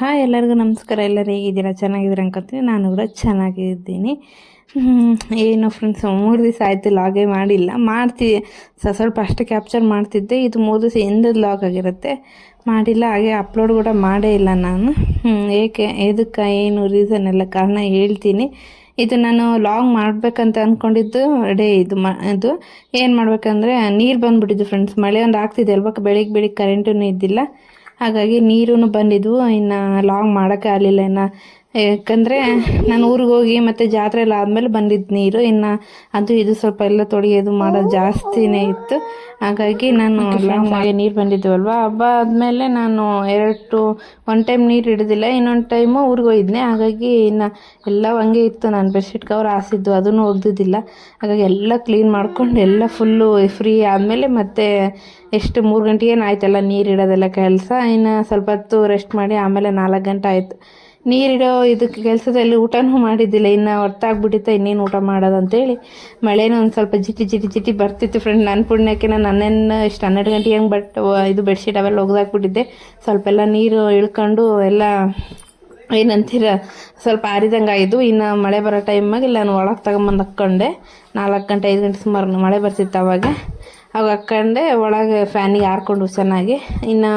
Hi, ಎಲ್ಲರಿಗೂ ನಮಸ್ಕಾರ. ಎಲ್ಲರೂ ಹೇಗಿದ್ದೀರಾ? ಚೆನ್ನಾಗಿದ್ದೀರಾ ಅನ್ಕೊತೀನಿ. ನಾನು ಕೂಡ ಚೆನ್ನಾಗಿದ್ದೀನಿ. ಏನು ಫ್ರೆಂಡ್ಸ್ ಮೂರು ದಿವಸ ಆಯಿತು ಲಾಗೇ ಮಾಡಿಲ್ಲ. ಮಾಡ್ತಿ ಸ್ವಲ್ಪ ಅಷ್ಟೇ ಕ್ಯಾಪ್ಚರ್ ಮಾಡ್ತಿದ್ದೆ. ಇದು ಮೂರು ದಿವಸ ಎಂದದ ಲಾಗ್ ಆಗಿರುತ್ತೆ. ಮಾಡಿಲ್ಲ, ಹಾಗೆ ಅಪ್ಲೋಡ್ ಕೂಡ ಮಾಡೇ ಇಲ್ಲ ನಾನು. ಏಕೆ, ಎದಕ್ಕೆ, ಏನು ರೀಸನ್ ಎಲ್ಲ ಕಾರಣ ಹೇಳ್ತೀನಿ. ಇದು ನಾನು ಲಾಂಗ್ ಮಾಡಬೇಕಂತ ಅಂದ್ಕೊಂಡಿದ್ದು ಡೇ ಇದು ಮ ಇದು ಏನು ಮಾಡಬೇಕಂದ್ರೆ, ನೀರು ಬಂದುಬಿಟ್ಟಿದ್ದು ಫ್ರೆಂಡ್ಸ್ ಮಳೆ ಒಂದು ಆಗ್ತಿದೆ ಅಲ್ವಾ? ಬೆಳಿಗ್ಗೆ ಬೆಳಿಗ್ಗೆ ಕರೆಂಟೂ ಇದ್ದಿಲ್ಲ. ಹಾಗಾಗಿ ನೀರೂ ಬಂದಿದ್ವು ಇನ್ನು ಲಾಂಗ್ ಮಾಡೋಕ್ಕೆ ಆಗಲಿಲ್ಲ ಇನ್ನು. ಯಾಕಂದರೆ ನಾನು ಊರಿಗೆ ಹೋಗಿ ಮತ್ತು ಜಾತ್ರೆ ಎಲ್ಲ ಆದಮೇಲೆ ಬಂದಿದ್ದು ನೀರು ಇನ್ನು ಅದು ಇದು ಸ್ವಲ್ಪ ಎಲ್ಲ ತೊಳೆಯೋದು ಮಾಡೋದು ಜಾಸ್ತಿನೇ ಇತ್ತು. ಹಾಗಾಗಿ ನಾನು ಮಾಡಿ ನೀರು ಬಂದಿದ್ವಲ್ವ? ಹಬ್ಬ ಆದಮೇಲೆ ನಾನು ಎರಡು ಒನ್ ಟೈಮ್ ನೀರು ಹಿಡಿದಿಲ್ಲ ಇನ್ನೊಂದು ಟೈಮು ಊರಿಗೆ ಹೋಗಿದ್ನೆ. ಹಾಗಾಗಿ ಇನ್ನು ಎಲ್ಲ ಹಂಗೆ ಇತ್ತು. ನಾನು ಬೆಡ್ಶೀಟ್ ಕವರ್ ಹಾಸಿದ್ದು ಅದನ್ನು ಒಗ್ದಿದ್ದಿಲ್ಲ. ಹಾಗಾಗಿ ಎಲ್ಲ ಕ್ಲೀನ್ ಮಾಡ್ಕೊಂಡು ಎಲ್ಲ ಫುಲ್ಲು ಫ್ರೀ ಆದಮೇಲೆ ಮತ್ತೆ ಎಷ್ಟು ಮೂರು ಗಂಟೆಗೆ ಆಯ್ತಲ್ಲ ನೀರು ಇಡೋದೆಲ್ಲ ಕೆಲಸ. ಇನ್ನು ಸ್ವಲ್ಪ ಹೊತ್ತು ರೆಸ್ಟ್ ಮಾಡಿ ಆಮೇಲೆ ನಾಲ್ಕು ಗಂಟೆ ಆಯಿತು. ನೀರಿಡೋ ಇದಕ್ಕೆ ಕೆಲಸದಲ್ಲಿ ಊಟನೂ ಮಾಡಿದ್ದಿಲ್ಲ. ಇನ್ನು ಹೊರತಾಗ್ಬಿಟ್ಟಿತ್ತ. ಇನ್ನೇನು ಊಟ ಮಾಡೋದಂತೇಳಿ ಮಳೆನೂ ಒಂದು ಸ್ವಲ್ಪ ಜಿಟಿ ಜಿಟಿ ಜಿಟಿ ಬರ್ತಿತ್ತು ಫ್ರೆಂಡ್ ನನ್ನ ಪುಣ್ಯಕ್ಕೆ ನಾನು ಹನ್ನೆರಡು ಇಷ್ಟು ಹನ್ನೆರಡು ಗಂಟೆಗೆ ಹೆಂಗೆ ಬಟ್ ಇದು ಬೆಡ್ಶೀಟ್ ಅವೆಲ್ಲ ಒಗ್ದಾಕ್ಬಿಟ್ಟಿದ್ದೆ. ಸ್ವಲ್ಪ ಎಲ್ಲ ನೀರು ಇಳ್ಕೊಂಡು ಎಲ್ಲ ಏನಂತೀರ, ಸ್ವಲ್ಪ ಆರಿದಂಗೆ ಆಯಿತು. ಇನ್ನು ಮಳೆ ಬರೋ ಟೈಮಾಗಿ ನಾನು ಒಳಗೆ ತಗೊಂಬಂದು ಹಾಕ್ಕೊಂಡೆ. ನಾಲ್ಕು ಗಂಟೆ, ಐದು ಗಂಟೆ ಸುಮಾರು ಮಳೆ ಬರ್ತಿತ್ತು ಅವಾಗ. ಅವಾಗ ಹಾಕ್ಕೊಂಡೆ ಒಳಗೆ ಫ್ಯಾನಿಗೆ ಹಾರ್ಕೊಂಡು ಚೆನ್ನಾಗಿ ಇನ್ನು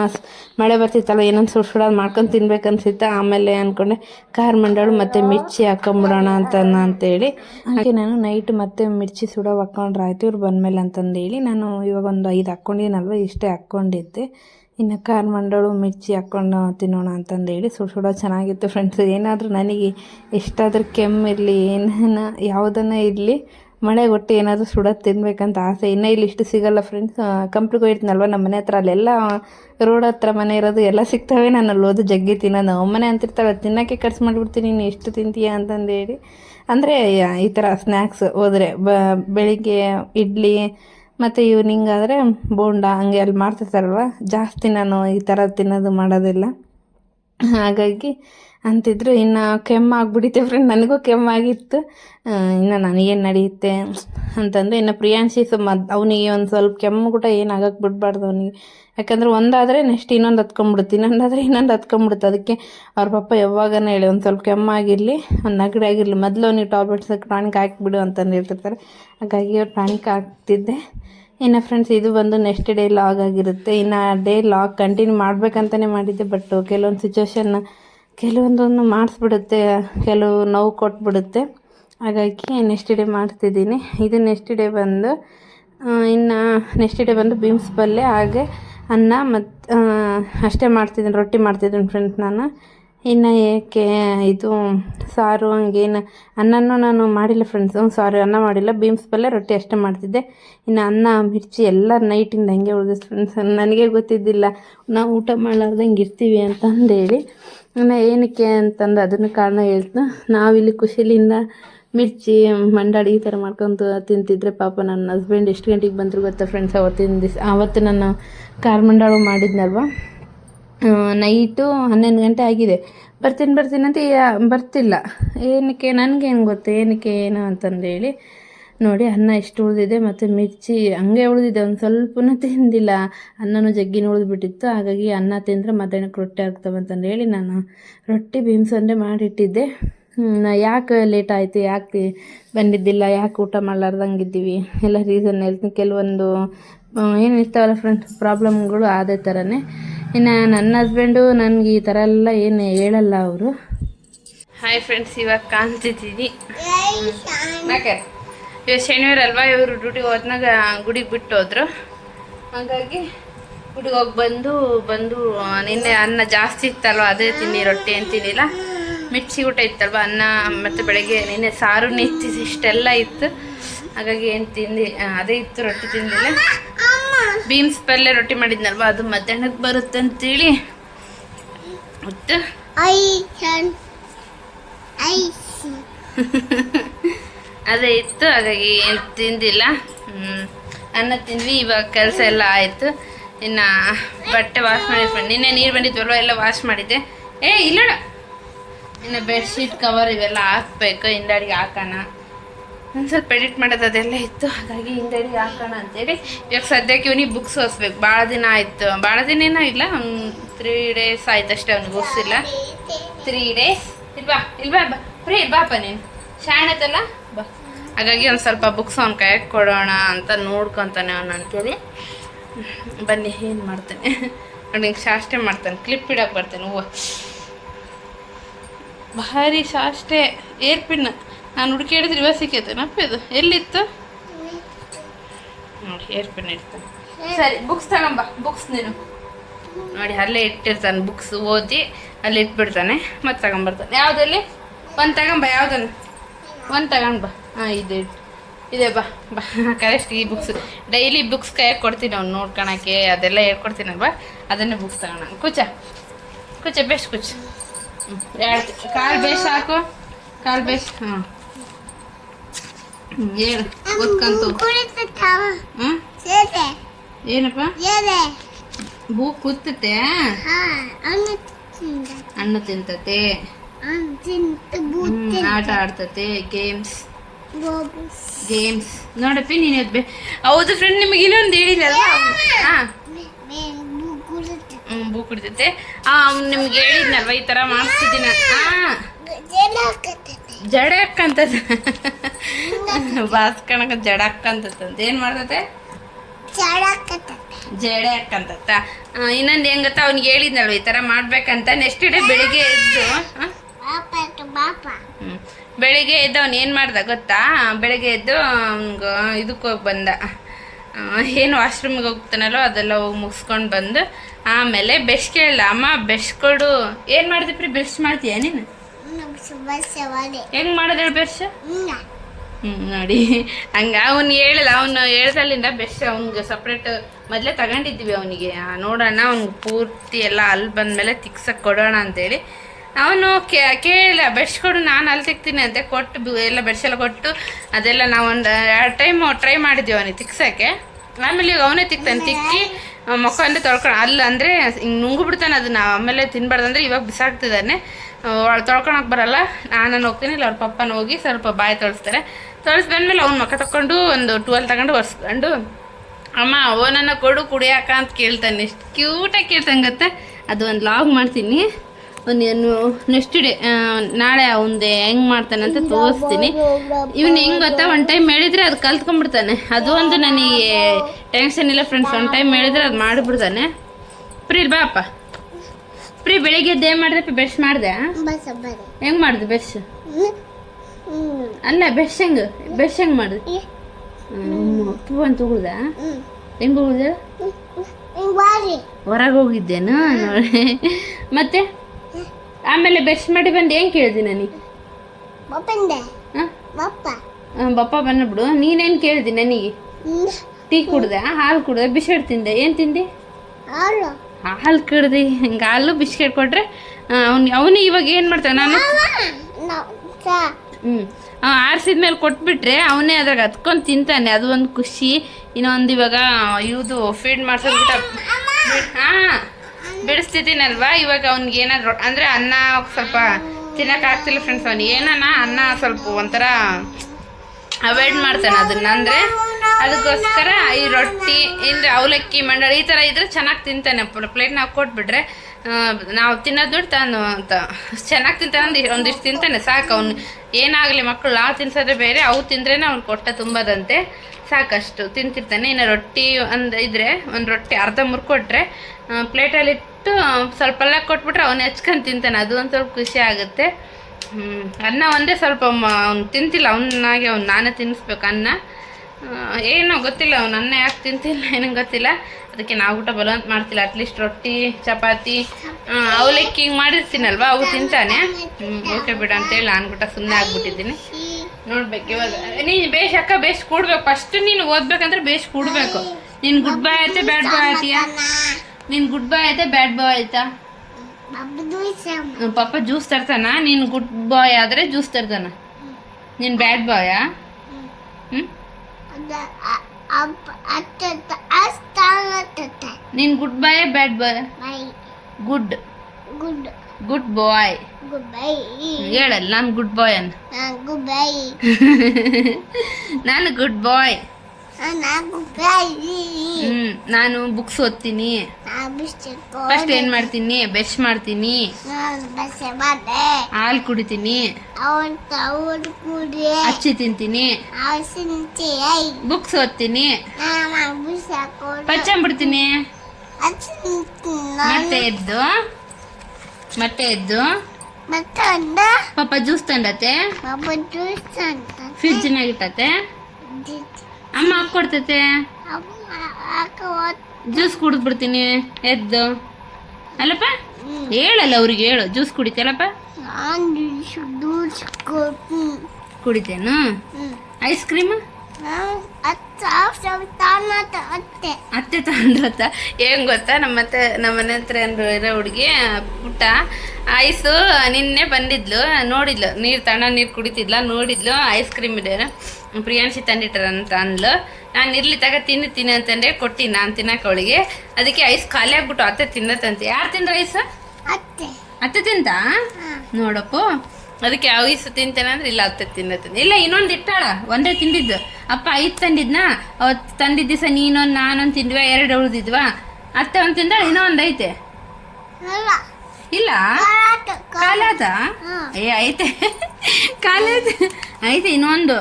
ಮಳೆ ಬರ್ತಿತ್ತಲ್ಲ ಏನೊಂದು ಸುಡು ಸುಡೋದು ಮಾಡ್ಕೊಂಡು ತಿನ್ಬೇಕನ್ಸಿತ್ತು ಆಮೇಲೆ ಅಂದ್ಕೊಂಡೆ ಖಾರ ಮಂಡಾಳು ಮತ್ತು ಮಿರ್ಚಿ ಹಾಕೊಂಬಿಡೋಣ ಅಂತ ಅಂತೇಳಿ. ಹಾಗೆ ನಾನು ನೈಟ್ ಮತ್ತೆ ಮಿರ್ಚಿ ಸುಡೋ ಹಾಕ್ಕೊಂಡ್ರೆ ಆಯ್ತು ಇವ್ರು ಬಂದಮೇಲೆ ಅಂತಂದೇಳಿ ನಾನು ಇವಾಗ ಒಂದು ಐದು ಹಾಕ್ಕೊಂಡಿದ್ದೀನಲ್ವ ಇಷ್ಟೇ ಹಾಕ್ಕೊಂಡಿದ್ದೆ. ಇನ್ನು ಖಾರ ಮಂಡಾಳು ಮಿರ್ಚಿ ಹಾಕ್ಕೊಂಡು ತಿನ್ನೋಣ ಅಂತಂದೇಳಿ ಸುಡು ಸುಡೋ ಚೆನ್ನಾಗಿತ್ತು ಫ್ರೆಂಡ್ಸ್ ಏನಾದರೂ ನನಗೆ ಎಷ್ಟಾದರೂ ಕೆಮ್ಮಿರಲಿ ಏನೇನ ಯಾವುದನ್ನ ಇರಲಿ ಮಳೆ ಒಟ್ಟು ಏನಾದರೂ ಸುಡೋದು ತಿನ್ಬೇಕಂತ ಆಸೆ. ಇನ್ನೂ ಇಲ್ಲಿ ಇಷ್ಟು ಸಿಗಲ್ಲ ಫ್ರೆಂಡ್ಸ್ ಕಂಪ್ಲಿಗೆ ಹೋಗಿರ್ತೀನಲ್ವ ನಮ್ಮ ಮನೆ ಹತ್ರ ಅಲ್ಲೆಲ್ಲ ರೋಡ್ ಹತ್ರ ಮನೆ ಇರೋದು ಎಲ್ಲ ಸಿಗ್ತವೆ. ನಾನು ಅಲ್ಲಿ ಹೋದು ಜಗ್ಗಿ ತಿನ್ನೋದು. ನಮ್ಮ ಮನೆ ಅಂತಿರ್ತಾಳೆ ತಿನ್ನೋಕ್ಕೆ ಖರ್ಚು ಮಾಡಿಬಿಡ್ತೀನಿ. ನೀನು ಎಷ್ಟು ತಿಂತೀಯ ಅಂತಂದೇಳಿ. ಅಂದರೆ ಈ ಥರ ಸ್ನ್ಯಾಕ್ಸ್ ಹೋದರೆ, ಬ, ಬೆಳಿಗ್ಗೆ ಇಡ್ಲಿ ಮತ್ತು ಈವ್ನಿಂಗ್ ಆದರೆ ಬೋಂಡ, ಹಂಗೆ ಅಲ್ಲಿ ಮಾಡ್ತಿರ್ತಾರಲ್ವ. ಜಾಸ್ತಿ ನಾನು ಈ ಥರ ತಿನ್ನೋದು ಮಾಡೋದಿಲ್ಲ. ಹಾಗಾಗಿ ಅಂತಿದ್ರು. ಇನ್ನು ಕೆಮ್ಮು ಆಗ್ಬಿಟ್ಟಿತ್ತು ಫ್ರೆಂಡ್ ನನಗೂ ಕೆಮ್ಮಾಗಿತ್ತು ಇನ್ನು ನನಗೇನು ನಡೆಯುತ್ತೆ ಅಂತಂದು ಇನ್ನು ಪ್ರಿಯಾಂಶಿ ಸೊ ಮದ್ ಅವನಿಗೆ ಒಂದು ಸ್ವಲ್ಪ ಕೆಮ್ಮು ಕೂಡ ಏನು ಆಗಕ್ಕೆ ಬಿಡಬಾರ್ದು ಅವನಿಗೆ. ಯಾಕಂದ್ರೆ ಒಂದಾದರೆ ನೆಕ್ಸ್ಟ್ ಇನ್ನೊಂದು ಹತ್ಕೊಂಡ್ಬಿಡುತ್ತೆ, ಇನ್ನೊಂದಾದರೆ ಇನ್ನೊಂದು ಹತ್ಕೊಂಡ್ಬಿಡುತ್ತೆ. ಅದಕ್ಕೆ ಅವ್ರ ಪಪ್ಪ ಯಾವಾಗನ ಹೇಳಿ ಒಂದು ಸ್ವಲ್ಪ ಕೆಮ್ಮಾಗಿರಲಿ ಒಂದು ನಗಡಿ ಆಗಿರಲಿ. ಮೊದಲು ಅವನಿಗೆ ಟಾಬ್ಲೆಟ್ಸ್ ಟಾನಿಕ್ ಹಾಕಿಬಿಡು ಅಂತಂದು ಹೇಳ್ತಿರ್ತಾರೆ. ಹಾಗಾಗಿ ಅವ್ರು ಟಾನಿಕ್ ಹಾಕ್ತಿದ್ದೆ ಇನ್ನು ಫ್ರೆಂಡ್ಸ್ ಇದು ಬಂದು ನೆಕ್ಸ್ಟ್ ಡೇ ಲಾಗ್ ಆಗಿರುತ್ತೆ. ಇನ್ನು ಡೇ ಲಾಗ್ ಕಂಟಿನ್ಯೂ ಮಾಡಬೇಕಂತಲೇ ಮಾಡಿದ್ದೆ ಬಟ್ ಕೆಲವೊಂದು ಸಿಚುವೇಶನ್ ಕೆಲವೊಂದನ್ನು ಮಾಡಿಸ್ಬಿಡುತ್ತೆ, ಕೆಲವು ನೋವು ಕೊಟ್ಬಿಡುತ್ತೆ. ಹಾಗಾಗಿ ನೆಕ್ಸ್ಟ್ ಡೇ ಮಾಡ್ತಿದ್ದೀನಿ. ಇದು ನೆಕ್ಸ್ಟ್ ಡೇ ಬಂದು ಇನ್ನು ನೆಕ್ಸ್ಟ್ ಡೇ ಬಂದು ಬೀಮ್ಸ್ ಪಲ್ಯ, ಹಾಗೆ ಅನ್ನ ಮತ್ತು ಅಷ್ಟೇ ಮಾಡ್ತಿದ್ದೀನಿ, ರೊಟ್ಟಿ ಮಾಡ್ತಿದ್ದೀನಿ ಫ್ರೆಂಡ್ಸ್ ನಾನು. ಇನ್ನು ಏಕೆ ಇದು ಸಾರು ಹಂಗೇನು, ಅನ್ನನೂ ನಾನು ಮಾಡಿಲ್ಲ ಫ್ರೆಂಡ್ಸು ಸಾರಿ ಅನ್ನ ಮಾಡಿಲ್ಲ ಬೀಮ್ಸ್ ಪಲ್ಯ, ರೊಟ್ಟಿ ಅಷ್ಟೇ ಮಾಡ್ತಿದ್ದೆ. ಇನ್ನು ಅನ್ನ, ಮಿರ್ಚಿ ಎಲ್ಲ ನೈಟಿಂದ ಹಂಗೆ ಉಳಿದ್ರೆ ಫ್ರೆಂಡ್ಸ್ ನನಗೆ ಗೊತ್ತಿದ್ದಿಲ್ಲ. ನಾವು ಊಟ ಮಾಡಲಾರ್ದಂಗೆ ಇರ್ತೀವಿ ಅಂತಂದೇಳಿ. ಇನ್ನು ಏನಕ್ಕೆ ಅಂತಂದು ಅದನ್ನು ಕಾರಣ ಹೇಳ್ತು, ನಾವಿಲ್ಲಿ ಖುಷಿಲಿಂದ ಮಿರ್ಚಿ ಮಂಡಾಳಿ ಈ ಥರ ಮಾಡ್ಕೊಂಡು ತಿಂತಿದ್ರೆ ಪಾಪ ನನ್ನ ಹಸ್ಬೆಂಡ್ ಎಷ್ಟು ಗಂಟೆಗೆ ಬಂದರು ಗೊತ್ತಾ ಫ್ರೆಂಡ್ಸ್ ಅವತ್ತಿನ ದಿವಸ ಆವತ್ತು ನಾನು ಖಾರ ಮಂಡಾಳು ಮಾಡಿದ್ನಲ್ವ? ನೈಟು ಹನ್ನೊಂದು ಗಂಟೆ ಆಗಿದೆ. ಬರ್ತೀನಿ ಬರ್ತೀನಿ ಅಂತ ಬರ್ತಿಲ್ಲ. ಏನಕ್ಕೆ, ನನಗೇನು ಗೊತ್ತು, ಏನಕ್ಕೆ, ಏನು ಅಂತಂದೇಳಿ ನೋಡಿ ಅನ್ನ ಎಷ್ಟು ಉಳಿದಿದೆ ಮತ್ತು ಮಿರ್ಚಿ ಹಂಗೆ ಉಳಿದಿದೆ ಒಂದು ಸ್ವಲ್ಪನೂ ತಿಂದಿಲ್ಲ. ಅನ್ನನೂ ಜಗ್ಗಿನ ಉಳಿದ್ಬಿಟ್ಟಿತ್ತು. ಹಾಗಾಗಿ ಅನ್ನ ತಿಂದರೆ ಮಧ್ಯಾಹ್ನಕ್ಕೆ ರೊಟ್ಟಿ ಆಗ್ತವೆ ಅಂತಂದು ಹೇಳಿ ನಾನು ರೊಟ್ಟಿ ಬೀಮ್ಸ್ ಅಂದರೆ ಮಾಡಿಟ್ಟಿದ್ದೆ. ನಾ ಯಾಕೆ ಲೇಟ್ ಆಯಿತು ಯಾಕೆ ಬಂದಿದ್ದಿಲ್ಲ ಯಾಕೆ ಊಟ ಮಾಡಲಾರ್ದಂಗಿದ್ದೀವಿ? ಎಲ್ಲ ರೀಸನ್ ಹೇಳ್ತೀನಿ. ಕೆಲವೊಂದು ಏನು ಇರ್ತಾವಲ್ಲ ಫ್ರೆಂಡ್ಸ್ ಪ್ರಾಬ್ಲಮ್ಗಳು ಅದೇ ಥರನೇ ಇನ್ನು ನನ್ನ ಹಸ್ಬೆಂಡು ನನಗೆ ಈ ಥರ ಎಲ್ಲ ಏನು ಹೇಳಲ್ಲ ಅವರು. ಹಾಯ್ ಫ್ರೆಂಡ್ಸ್ ಇವಾಗ ಕಾಣ್ತಿದ್ದೀನಿ. ಇವಾಗ ಶನಿವಾರ ಅಲ್ವಾ ಇವರು ಡ್ಯೂಟಿಗೆ ಹೋದ್ನಾಗ ಗುಡಿಗೆ ಬಿಟ್ಟು ಹೋದ್ರು. ಹಾಗಾಗಿ ಗುಡಿಗೆ ಹೋಗಿ ಬಂದು ಬಂದು ನಿನ್ನೆ ಅನ್ನ ಜಾಸ್ತಿ ಇತ್ತಲ್ವ ಅದೇ ತಿನ್ನಿ ರೊಟ್ಟಿ ಏನು ತಿನ್ನಿಲ್ಲ. ಮಿರ್ಚಿ ಊಟ ಇತ್ತಲ್ವ ಅನ್ನ ಮತ್ತು ಬೆಳಗ್ಗೆ ನಿನ್ನೆ ಸಾರು ಇತ್ತು ಇಷ್ಟೆಲ್ಲ ಇತ್ತು. ಹಾಗಾಗಿ ಏನು ತಿಂದು ಅದೇ ಇತ್ತು ರೊಟ್ಟಿ ತಿಂದಿಲ್ಲ. ಬೀನ್ಸ್ ಪಲ್ಯ ರೊಟ್ಟಿ ಮಾಡಿದ್ನಲ್ವ ಅದು ಮಧ್ಯಾಹ್ನಕ್ಕೆ ಬರುತ್ತೆ ಅಂತೇಳಿ. ಮತ್ತು? ಅದೇ ಇತ್ತು, ಹಾಗಾಗಿ ಏನು ತಿಂದಿಲ್ಲ. ಅನ್ನ ತಿಂದ್ವಿ, ಇವಾಗ ಕೆಲಸ ಎಲ್ಲ ಆಯಿತು. ಇನ್ನು ಬಟ್ಟೆ ವಾಶ್ ಮಾಡಿ ನಿನ್ನೆ ನೀರು ಬಂದಿದ್ವಲ್ವ ಎಲ್ಲ ವಾಶ್ ಮಾಡಿದ್ದೆ. ಏ ಇಲ್ಲ ಇನ್ನು ಬೆಡ್ಶೀಟ್ ಕವರ್ ಇವೆಲ್ಲ ಹಾಕ್ಬೇಕು, ಹಿಂದಾಡಿಗೆ ಹಾಕೋಣ. ಒಂದು ಸ್ವಲ್ಪ ಎಡಿಟ್ ಮಾಡೋದು ಅದೆಲ್ಲ ಇತ್ತು, ಹಾಗಾಗಿ ಹಿಂದಡಿಗೆ ಹಾಕೋಣ ಅಂತೇಳಿ. ಇವಾಗ ಸದ್ಯಕ್ಕೆ ಇವನಿಗೆ ಬುಕ್ಸ್ ಓದಿಸ್ಬೇಕು. ಭಾಳ ದಿನ ಆಯಿತು. ಭಾಳ ದಿನ ಏನೂ ಇಲ್ಲ ತ್ರೀ ಡೇಸ್ ಆಯ್ತು ಅಷ್ಟೇ ಅವ್ನಿಗೆ ಓದಿಸಿಲ್ಲ. ತ್ರೀ ಡೇಸ್ ಇಲ್ವಾ? ಇಲ್ವಾ? ಬಾ ಫ್ರೀ ಇಲ್ವಾಪ್ಪ ನೀನು. ಶಾಣತಲ್ಲ ಹಾಗಾಗಿ ಒಂದು ಸ್ವಲ್ಪ ಬುಕ್ಸ್ ಅವ್ನ ಕೈಯಕ್ಕೆ ಕೊಡೋಣ ಅಂತ ನೋಡ್ಕೊತಾನೆ ಅವನು ಅಂತೇಳಿ ಬನ್ನಿ, ಏನು ಮಾಡ್ತೇನೆ? ಅವ್ನಿಗೆ ಸಾಷ್ಟೆ ಮಾಡ್ತಾನೆ ಕ್ಲಿಪ್ ಇಡಕ್ಕೆ ಬರ್ತೇನೆ, ಹೂವು. ಭಾರಿ ಸಾಷ್ಟೆ ಏರ್ ನಾನು ನಾನು ಹುಡುಕಿಡಿದ್ರೆ ಇವಾಗ ಸಿಕ್ಕೈತೆ ನಪ್ಪಿದು ಎಲ್ಲಿತ್ತು? ನೋಡಿ, ಏರ್ಪಿನ್ ಇಡ್ತಾನೆ ಸರಿ ಬುಕ್ಸ್ ತಗೊಂಬ ಬುಕ್ಸ್ ನೀನು. ನೋಡಿ, ಅಲ್ಲೇ ಇಟ್ಟಿರ್ತಾನೆ ಬುಕ್ಸ್ ಓದಿ, ಅಲ್ಲಿ ಇಟ್ಬಿಡ್ತಾನೆ. ಮತ್ತೆ ತಗೊಂಬರ್ತಾನೆ. ಯಾವುದಲ್ಲಿ? ಒಂದು ತಗೊಂಬ, ಯಾವುದನ್ನು? ಒಂದು ತಗೊಂಡು ಬಾ ಹಾಂ ಇದೆ. ಇದೆ, ಬಾ ಬಾ. ಕರೆಕ್ಟ್ ಈ ಬುಕ್ಸ್ ಡೈಲಿ ಬುಕ್ಸ್ ಕೈಯಾಗಿ ಕೊಡ್ತೀನಿ ಅವ್ನು ನೋಡ್ಕೊಳಕ್ಕೆ ಅದೆಲ್ಲ ಹೇಳ್ಕೊಡ್ತೀನಲ್ವ ಅದನ್ನೇ ಬುಕ್ಸ್ ತಗೋಣ. ಕುಚ. ಕುಚ ಬೇಸ್ ಕುಚ. ಕಾಲು ಬೇಸ್ ಹಾಕು. ಕಾಲು ಬೇಸ್ ಹಾಂ. ಹೇಳು, ಓದ್ಕಂತು. ಹ್ಞೂ ಏನಪ್ಪ? ಬೂ ಕೂತತೆ? ಹಣ್ಣು ತಿಂತತೆ. ಆಟ ಆಡ್ತತೆ ಗೇಮ್ಸ್ ಗೇಮ್ಸ್ ನೋಡಪ್ಪಿ ನೀನು ಎದ್ಬೇ. ಹೌದು ಫ್ರೆಂಡ್ ನಿಮಗೆ ಇನ್ನೊಂದು ಹೇಳಿಲ್ಲ ಹಾಂ. ಹ್ಞೂ ಬೂ ಕುಡಿತೈತೆ ಹಾಂ ನಿಮ್ಗೆ ಹೇಳಿದ್ನಲ್ವ ಈ ಥರ ಮಾಡಿಸ್ತಿದ್ದೀನಿ ಹಾಂ. ಜಡಕ್ ಅಂತದ ಬಾಸ್ಕಣಕ ಜಡ ಅಂತಂತ. ಏನು ಮಾಡ್ತತೆ? ಜಡೆ ಹಾಕಂತತ್ತ ಇನ್ನೊಂದು ಹೆಂಗ್ ಗೊತ್ತಾ? ಅವ್ನಿಗೆ ಹೇಳಿದ್ನಲ್ವ ಈ ಥರ ಮಾಡ್ಬೇಕಂತ? ನೆಕ್ಸ್ಟ್ ಡೇ ಬೆಳಿಗ್ಗೆ ಎದ್ದು ಆ? ಬೆಳಿಗ್ಗೆ ಎದ್ದು ಅವ್ನು ಏನು ಮಾಡ್ದ ಗೊತ್ತಾ? ಬೆಳಿಗ್ಗೆ ಎದ್ದು ಅವ್ನ್ಗೆ ಇದಕ್ಕೆ ಹೋಗಿ ಬಂದ. ಏನು ವಾಶ್ರೂಮಿಗೆ ಹೋಗ್ತಾನಲ್ಲೋ ಅದೆಲ್ಲ ಹೋಗಿ ಮುಗಿಸ್ಕೊಂಡು ಬಂದು ಆಮೇಲೆ ಬೆಶ್ ಕೇಳಲ್ಲ ಅಮ್ಮ ಬೆಶ್ ಕೊಡು. ಏನು ಮಾಡಿದೆ ಬೆಸ್ಟ್ ಬೆಶ್ ಮಾಡ್ತೀಯ ನೀನು? ಹೆಂಗೆ ಮಾಡಿದೆ ಬೆಶ್ ಹ್ಞೂ ನೋಡಿ. ಹಂಗೆ ಅವ್ನು ಹೇಳಿಲ್ಲ ಅವನು ಹೇಳ್ದಲ್ಲಿಂದ ಬೆಸ್ಟ್ ಅವ್ನಿಗೆ ಸಪ್ರೇಟ್ ಮೊದಲೇ ತಗೊಂಡಿದ್ವಿ ಅವನಿಗೆ. ನೋಡೋಣ ಅವ್ನಿಗೆ ಪೂರ್ತಿ ಎಲ್ಲ ಅಲ್ಲಿ ಬಂದ ಮೇಲೆ ತಿಕ್ಸಕ್ಕೆ ಕೊಡೋಣ ಅಂತೇಳಿ. ಅವನು ಕೇಳಿಲ್ಲ ಬೆಡ್ಸ್ಕೊಡು ನಾನು ಅಲ್ಲಿ ತೆಗ್ತೀನಿ ಅಂತ, ಕೊಟ್ಟು ಎಲ್ಲ ಬೆಡ್ಸ್ ಎಲ್ಲ ಕೊಟ್ಟು, ಅದೆಲ್ಲ ನಾವು ಒಂದು ಎರಡು ಟೈಮ್ ಟ್ರೈ ಮಾಡಿದ್ವಿ ಅವನಿಗೆ ತಿಕ್ಸೋಕ್ಕೆ. ಆಮೇಲೆ ಈಗ ಅವನೇ ತಿಕ್ತಾನೆ, ತಿಕ್ಕಿ ಮೊಕ್ಕ ಅಂದರೆ ತೊಳ್ಕೊಂಡು ಅಲ್ಲಿ ಅಂದರೆ ಹಿಂಗೆ ನುಂಗು ಬಿಡ್ತಾನೆ ಅದನ್ನ, ಆಮೇಲೆ ತಿನ್ಬಾರ್ದು ಅಂದರೆ ಇವಾಗ ಬಿಸಾಕ್ತಿದ್ದಾನೆ. ಅವಳು ತೊಳ್ಕೊಳಕ್ಕೆ ಬರಲ್ಲ ನಾನು ಹೋಗ್ತೀನಿ, ಇಲ್ಲ ಅವ್ರ ಪಪ್ಪನ ಹೋಗಿ ಸ್ವಲ್ಪ ಬಾಯಿ ತೊಳಸ್ತಾರೆ. ತೊಳ್ಸಿ ಬಂದಮೇಲೆ ಅವ್ನ ಮುಖ ತಗೊಂಡು ಒಂದು ಟುವೆಲ್ ತಗೊಂಡು ಒರೆಸ್ಕೊಂಡು, ಅಮ್ಮ, ಅವನನ್ನು ಕೊಡು ಕುಡಿಯಾಕ ಅಂತ ಕೇಳ್ತಾನೆ. ಎಷ್ಟು ಕ್ಯೂಟಾಗಿ ಕೇಳ್ತಂಗತ್ತೆ ಗೊತ್ತಾ? ಅದು ಒಂದು ಲಾಗ್ ಮಾಡ್ತೀನಿ. ನೆಕ್ಸ್ಟ್ ಡೇ ನಾಳೆ ಅವಂದೆ ಹೆಂಗೆ ಮಾಡ್ತಾನೆ ಅಂತ ತೋರಿಸ್ತೀನಿ. ಇವನ್ ಹೆಂಗ್ ಗೊತ್ತಾ? ಒನ್ ಟೈಮ್ ಹೇಳಿದ್ರೆ ಅದು ಕಲ್ತ್ಕೊಂಡ್ಬಿಡ್ತಾನೆ. ಅದು ಒಂದು ನನಗೆ ಟೆನ್ಷನ್ ಇಲ್ಲ ಫ್ರೆಂಡ್ಸ್ ಒನ್ ಟೈಮ್ ಹೇಳಿದ್ರೆ ಅದು ಮಾಡಿಬಿಡ್ತಾನೆ. ಪ್ರೀ ಬಾ ಅಪ್ಪ. ಪ್ರೀ ಬೆಳಿಗ್ಗೆ ಏನು ಮಾಡಿದೆ? ಬೆಸ್ಟ್ ಮಾಡಿದೆ ಹೆಂಗೆ ಮಾಡಿದೆ ಬೆಸ್ಟ್ ಅಲ್ಲ ಬೆಸ್ ಹೆಂಗೆ? ಬೆಸ್ಟ್ ಹೆಂಗೆ ಮಾಡಿದೆ? ಉಪ್ಪು ಅಂತ ಉಳ್ದ ಹೆಂಗೆ ಉಳ್ದ? ಹೊರಗೆ ಹೋಗಿದ್ದೇನು ನೋಡಿ. ಮತ್ತೆ? ಆಮೇಲೆ ಬೆಸ್ಟ್ ಮಾಡಿ ಬಂದು ಏನು ಕೇಳಿದೆ ನನಗೆ? ಹಾಂ? ಬಪ್ಪ ಬಂದ್ಬಿಡು ನೀನೇನು ಕೇಳಿದಿ ನನಗೆ? ಟೀ ಕುಡ್ದೆ ಹಾಲು ಕುಡ್ದೆ ಬಿಸ್ಕೆಟ್ ತಿಂದೆ. ಏನು ತಿಂದೆ? ಹಾಲು. ಕುಡ್ದು. ಹಿಂಗೆ ಹಾಲು ಬಿಸ್ಕೆಟ್ ಕೊಟ್ರೆ ಅವ್ನು ಅವನು ಇವಾಗ ಏನು ಮಾಡ್ತಾನೆ ನಾನು? ಹ್ಞೂ ಆರಿಸಿದ ಮೇಲೆ ಕೊಟ್ಬಿಟ್ರೆ ಅವನೇ ಅದ್ರಾಗ ಹತ್ಕೊಂಡು ತಿಂತಾನೆ. ಅದು ಒಂದು ಖುಷಿ. ಇನ್ನೊಂದು ಇವಾಗ ಇವ್ದು ಫೀಡ್ ಮಾಡ್ಸೋದ್ಬಿಟ್ಟ ಹಾಂ. ಬಿಡಿಸ್ತಿದ್ದೀನಲ್ವಾ? ಇವಾಗ ಅವ್ನಿಗೆ ಏನಾದ್ರು ಅಂದರೆ ಅನ್ನ ಸ್ವಲ್ಪ ತಿನ್ನೋಕ್ಕಾಗ್ತಿಲ್ಲ ಫ್ರೆಂಡ್ಸ್ ಅವ್ನು ಏನನ್ನ ಅನ್ನ ಸ್ವಲ್ಪ ಒಂಥರ ಅವಾಯ್ಡ್ ಮಾಡ್ತಾನೆ ಅದನ್ನ. ಅಂದರೆ ಅದಕ್ಕೋಸ್ಕರ ಈ ರೊಟ್ಟಿ ಇಲ್ಲ ಅವಲಕ್ಕಿ, ಮಂಡಳಿ ಈ ಥರ ಇದ್ರೆ ಚೆನ್ನಾಗಿ ತಿಂತಾನೆ. ಪ್ಲೇಟ್ ನಾವು ಕೊಟ್ಬಿಟ್ರೆ ನಾವು ತಿನ್ನೋದು ನೋಡಿ ತಾನು ಅಂತ. ಚೆನ್ನಾಗಿ ತಿಂತಾನೆ ಅಂದ್ರೆ ಒಂದಿಷ್ಟು ತಿಂತಾನೆ, ಸಾಕು. ಅವ್ನು ಏನಾಗಲಿ ಮಕ್ಕಳು ನಾವು ತಿನ್ಸೋದೇ ಬೇರೆ ಅವು ತಿಂದ್ರೇ ಅವ್ನು ಕೊಟ್ಟ ತುಂಬದಂತೆ. ಸಾಕಷ್ಟು ತಿಂತಿರ್ತಾನೆ. ಇನ್ನು ರೊಟ್ಟಿ ಒಂದು ಇದ್ರೆ, ಒಂದು ರೊಟ್ಟಿ ಅರ್ಧ ಮುರ್ಕೊಟ್ರೆ ಪ್ಲೇಟಲ್ಲಿ ಇಟ್ಟು ಸ್ವಲ್ಪ ಎಲ್ಲ ಕೊಟ್ಬಿಟ್ರೆ ಅವನು ಹೆಚ್ಕೊಂಡು ತಿಂತಾನೆ. ಅದು ಒಂದು ಸ್ವಲ್ಪ ಖುಷಿ ಆಗುತ್ತೆ. ಅನ್ನ ಒಂದೇ ಸ್ವಲ್ಪ ಅವ್ನು ತಿಂತಿಲ್ಲ. ಅವನಾಗೆ ಅವ್ನು ನಾನೇ ತಿನ್ನಿಸ್ಬೇಕು ಅನ್ನ. ಏನೋ ಗೊತ್ತಿಲ್ಲ ಅವ್ನು ಅನ್ನ ಯಾಕೆ ತಿಂತಿಲ್ಲ, ಏನೋ ಗೊತ್ತಿಲ್ಲ. ಅದಕ್ಕೆ ನಾವು ಊಟ ಬಲವಂತ ಮಾಡ್ತಿಲ್ಲ. ಅಟ್ಲೀಸ್ಟ್ ರೊಟ್ಟಿ, ಚಪಾತಿ ಅವಲಕ್ಕಿ ಹಿಂಗೆ ಮಾಡಿರ್ತೀನಲ್ವಾ? ಅವು ತಿಂತಾನೆ. ಓಕೆ ಬಿಡ ಅಂತೇಳಿ ನಾನು ಊಟ ಸುಮ್ಮನೆ ಆಗ್ಬಿಟ್ಟಿದ್ದೀನಿ. ನೋಡ್ಬೇಕು ಇವಾಗ. ನೀನು ಬೇಸ್ ಅಕ್ಕ ಬೇಸ್ ಕೂಡ್ಬೇಕು. ಫಸ್ಟ್ ನೀನು ಓದ್ಬೇಕಂದ್ರೆ ಬೇಸ್ ಕೂಡ್ಬೇಕು. ನೀನು ಗುಡ್ ಬಾಯ್ ಆಯ್ತು ಬ್ಯಾಡ್ ಬಾಯ್ ಆಯ್ತೀಯಾ ನೀನು ಗುಡ್ ಬಾಯ್ ಐತೆ ಬ್ಯಾಡ್ ಬಾಯ್ ಆಯ್ತಾ ಪಾಪ ಜ್ಯೂಸ್ ತರ್ತಾನ ನೀನು ಗುಡ್ ಬಾಯ್ ಆದರೆ ಜ್ಯೂಸ್ ತರ್ತಾನ ನೀನು ಬ್ಯಾಡ್ ಬಾಯಾ ಹ್ಞೂ ನೀನು good boy bad boy good good good boy good bye ಹೇಳಲ್ಲ ನಾನು ಗುಡ್ ಬಾಯ್ ಅನ್ ಬಾಯ್ ನಾನು ಗುಡ್ ಬಾಯ್ ಹ್ಮ್ ನಾನು ಬುಕ್ಸ್ ಓದ್ತೀನಿ. ಫಸ್ಟ್ ಏನ್ ಮಾಡ್ತೀನಿ? ಬ್ರಷ್ ಮಾಡ್ತೀನಿ. ಹಾಲು ಕುಡಿತೀನಿ. ಅಚ್ಚಿ ತಿಂತೀನಿ. ಬುಕ್ಸ್ ಓದ್ತೀನಿ. ಬಿಡ್ತೀನಿ ಮತ್ತೆ ಎದ್ದು. ಮತ್ತೆ ಎದ್ದು. ಪಾಪ ಜ್ಯೂಸ್ ತಂದತೆ ಫ್ರಿಜ್ ಇಟ್ಟತೆ ಅಮ್ಮ ಹಾಕೊಡ್ತೈತೆ ಜ್ಯೂಸ್ ಕುಡಿದ್ಬಿಡ್ತೀನಿ ಎದ್ದು. ಅಲ್ಲಪ್ಪ? ಹೇಳಲ್ಲ ಅವ್ರಿಗೆ ಹೇಳು. ಜ್ಯೂಸ್ ಜ್ಯೂಸ್ ಕೊಡ್ತೀನಿ. ಕುಡಿತೇನು? ಐಸ್ ಕ್ರೀಮ್ ಅತ್ತೆ ತಗೊಂಡ್ರತ್ತ ಏನ್ ಗೊತ್ತಾ? ನಮ್ಮ ಅತ್ತೆ ನಮ್ಮ ಮನೆ ಹತ್ರ ಇರೋ ಹುಡುಗಿ ಪುಟ್ಟ ಐಸು ನಿನ್ನೆ ಬಂದಿದ್ಲು ನೋಡಿದ್ಲು. ನೀರು ತಣ್ಣ ನೀರು ಕುಡಿತಿದ್ಲ ನೋಡಿದ್ಲು ಐಸ್ ಕ್ರೀಮ್ ಇದೆ. ಪ್ರಿಯಾಂಶಿ ತಂದಿಟ್ಟರಂತ ಅಂದ್ಲು. ನಾನು ಇರ್ಲಿ ತಗ ತಿನ್ನು ತಿನ್ನು ಅಂತಂದ್ರೆ ಕೊಟ್ಟಿ ನಾನು ತಿನ್ನಕ್ಕೆ ಅವಳಿಗೆ. ಅದಕ್ಕೆ ಐಸ್ ಖಾಲಿ ಆಗ್ಬಿಟ್ಟು ಅತ್ತೆ ತಿನ್ನತ್ತಂತೆ. ಯಾರು ತಿಂದ್ರ ಐಸ್? ಅತ್ತೆ. ತಿಂತ. ನೋಡಪ್ಪ. ಅದಕ್ಕೆ ಐಸ್ ತಿಂತೇನೆ ಅಂದ್ರೆ ಇಲ್ಲ ಅತ್ತೆ ತಿನ್ನತ್ತಂತೆ. ಇಲ್ಲ ಇನ್ನೊಂದು ಇಟ್ಟಾಳ. ಒಂದೇ ತಿಂದಿದ್ದು. ಅಪ್ಪ ಐದು ತಂದಿದ್ನಾ. ಅವತ್ತು ತಂದಿದ್ದ ದಿವಸ ನೀನೊಂದು ನಾನೊಂದು ತಿಂದ್ವಾ ಎರಡು ಉಳಿದಿದ್ವಾ. ಅತ್ತೆ ಒಂದು ತಿಂದಾಳ ಇನ್ನೊಂದು ಒಂದು ಐತೆ ಇಲ್ಲ? ಕಾಲದ? ಏ ಐತೆ. ಕಾಲದ? ಐತೆ ಇನ್ನೊಂದು.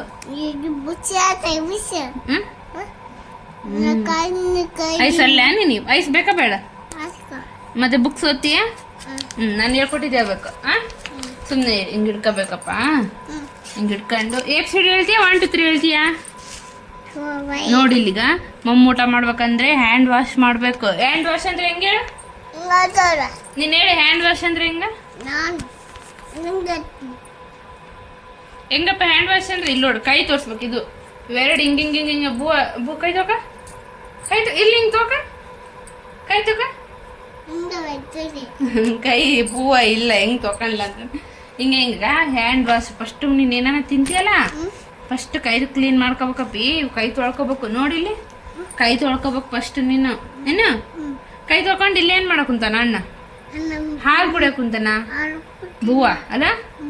ಐಸ್ ಅಲ್ಲ ನೀನು ಐಸ್ ಬೇಕಾ ಬೇಡ? ಮತ್ತೆ ಬುಕ್ಸ್ ಓದ್ತೀಯ ಹ್ಮ್ ನಾನು ಹೇಳ್ಕೊಟ್ಟಿದ್ದೆ ಬೇಕು ಆ ಸುಮ್ಮನೆ ಹಿಂಗೆ ಹಿಡ್ಕೋಬೇಕಪ್ಪ. ಹಿಂಗ್ ಹಿಡ್ಕೊಂಡು. ಏಪ್ ಸೈಡ್ ಹೇಳ್ತೀಯ ಒನ್ ಟು ತ್ರೀ ಹೇಳ್ತೀಯಾ? ಹೋಗೈ ನೋಡಿ ಇಲ್ಲಿಗ. ಮಮ್ಮ ಊಟ ಮಾಡ್ಬೇಕಂದ್ರೆ ಹ್ಯಾಂಡ್ ವಾಶ್ ಮಾಡಬೇಕು. ಹ್ಯಾಂಡ್ ವಾಶ್ ಅಂದ್ರೆ ಹೆಂಗೆ? ನೀನು ಹೇಳಿ ಹ್ಯಾಂಡ್ ವಾಶ್ ಅಂದ್ರೆ ಹೆಂಗ? ಹೆಂಗಪ್ಪ ಹ್ಯಾಂಡ್ ವಾಶ್ ಅಂದ್ರೆ? ಇಲ್ಲಿ ನೋಡು ಕೈ ತೋರಿಸ್ಬೇಕು ಇದು. ಇವೆರಡು ಹಿಂಗೆ ಹಿಂಗೆ ಹಿಂಗೆ ಹಿಂಗೆ ಬೂ ಬೂ ಕೈ ತೋಕ? ಕೈ ತೋ ಇಲ್ಲಿ ಹಿಂಗೆ ತೋಕ? ಕೈ ತೋಕ? ಕೈ ಬೂವ ಇಲ್ಲ ಹೆಂಗೆ ತೋಕಲ್ಲ ಅಂತ. ಹಿಂಗೆ ಹಿಂಗ ಹ್ಯಾಂಡ್ ವಾಶ್ ಫಸ್ಟ್ ನೀನು ಏನಾನ ತಿಂತೀಯಲ್ಲ? ಫಸ್ಟ್ ಕೈದು ಕ್ಲೀನ್ ಮಾಡ್ಕೋಬೇಕಪ್ಪಿ ಕೈ ತೊಳ್ಕೊಬೇಕು. ನೋಡಿಲ್ಲಿ? ಕೈ ತೊಳ್ಕೊಬೇಕು ಫಸ್ಟ್ ನೀನು. ಏನು? ಕೈ ತೊಳ್ಕೊಂಡು ಇಲ್ಲೇನ್ ಏನು ಮಾಡಕ್ ಕುಂತಾನ ಅಣ್ಣ? ಹಾಲು ಕುಡಿಯಕ್ ಕುಂತಾನ? ಬುವ ಅಲ್ಲ?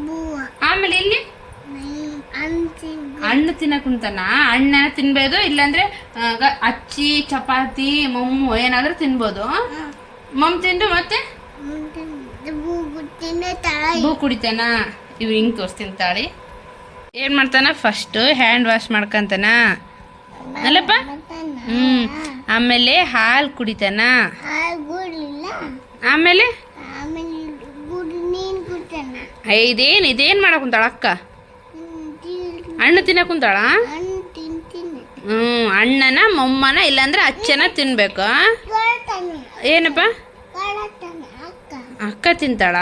ಬೂವ. ಆಮೇಲೆ ಇಲ್ಲಿ? ಹಣ್ಣು ತಿನ್ನಕ್ ಕುಂತಾನ? ಹಣ್ಣ ತಿನ್ಬೋದು ಇಲ್ಲಾಂದ್ರೆ ಅಚ್ಚಿ ಚಪಾತಿ ಮಮ್ಮು ಏನಾದ್ರು ತಿನ್ಬೋದು. ಮಮ್ ತಿಂದು ಮತ್ತೆ? ಬೂ ಕುಡಿತಾನ ಇವ್ ಹಿಂಗ್ ತೋರಿಸ್ತೀನಿ ತಾಳಿ. ಏನ್ ಮಾಡ್ತಾನ? ಫಸ್ಟ್ ಹ್ಯಾಂಡ್ ವಾಶ್ ಮಾಡ್ಕಂತಾನ. ಅಲ್ಲಪ್ಪ? ಹ್ಮ್. ಆಮೇಲೆ ಹಾಲು ಕುಡಿತಾನ? ಆಮೇಲೆ? ಇದೇನು ಇದೇನ್ ಮಾಡಕ್ ಕುಂತಾಳ ಅಕ್ಕ ಹಣ್ಣು ತಿನ್ನಕ್ ಕುಂತಾಳ ಹ್ಮ್ ಅಣ್ಣನ ಮೊಮ್ಮನ ಇಲ್ಲಾಂದ್ರೆ ಅಚ್ಚನ ತಿನ್ಬೇಕು? ಏನಪ್ಪ? ಅಕ್ಕ. ತಿಂತಾಳ?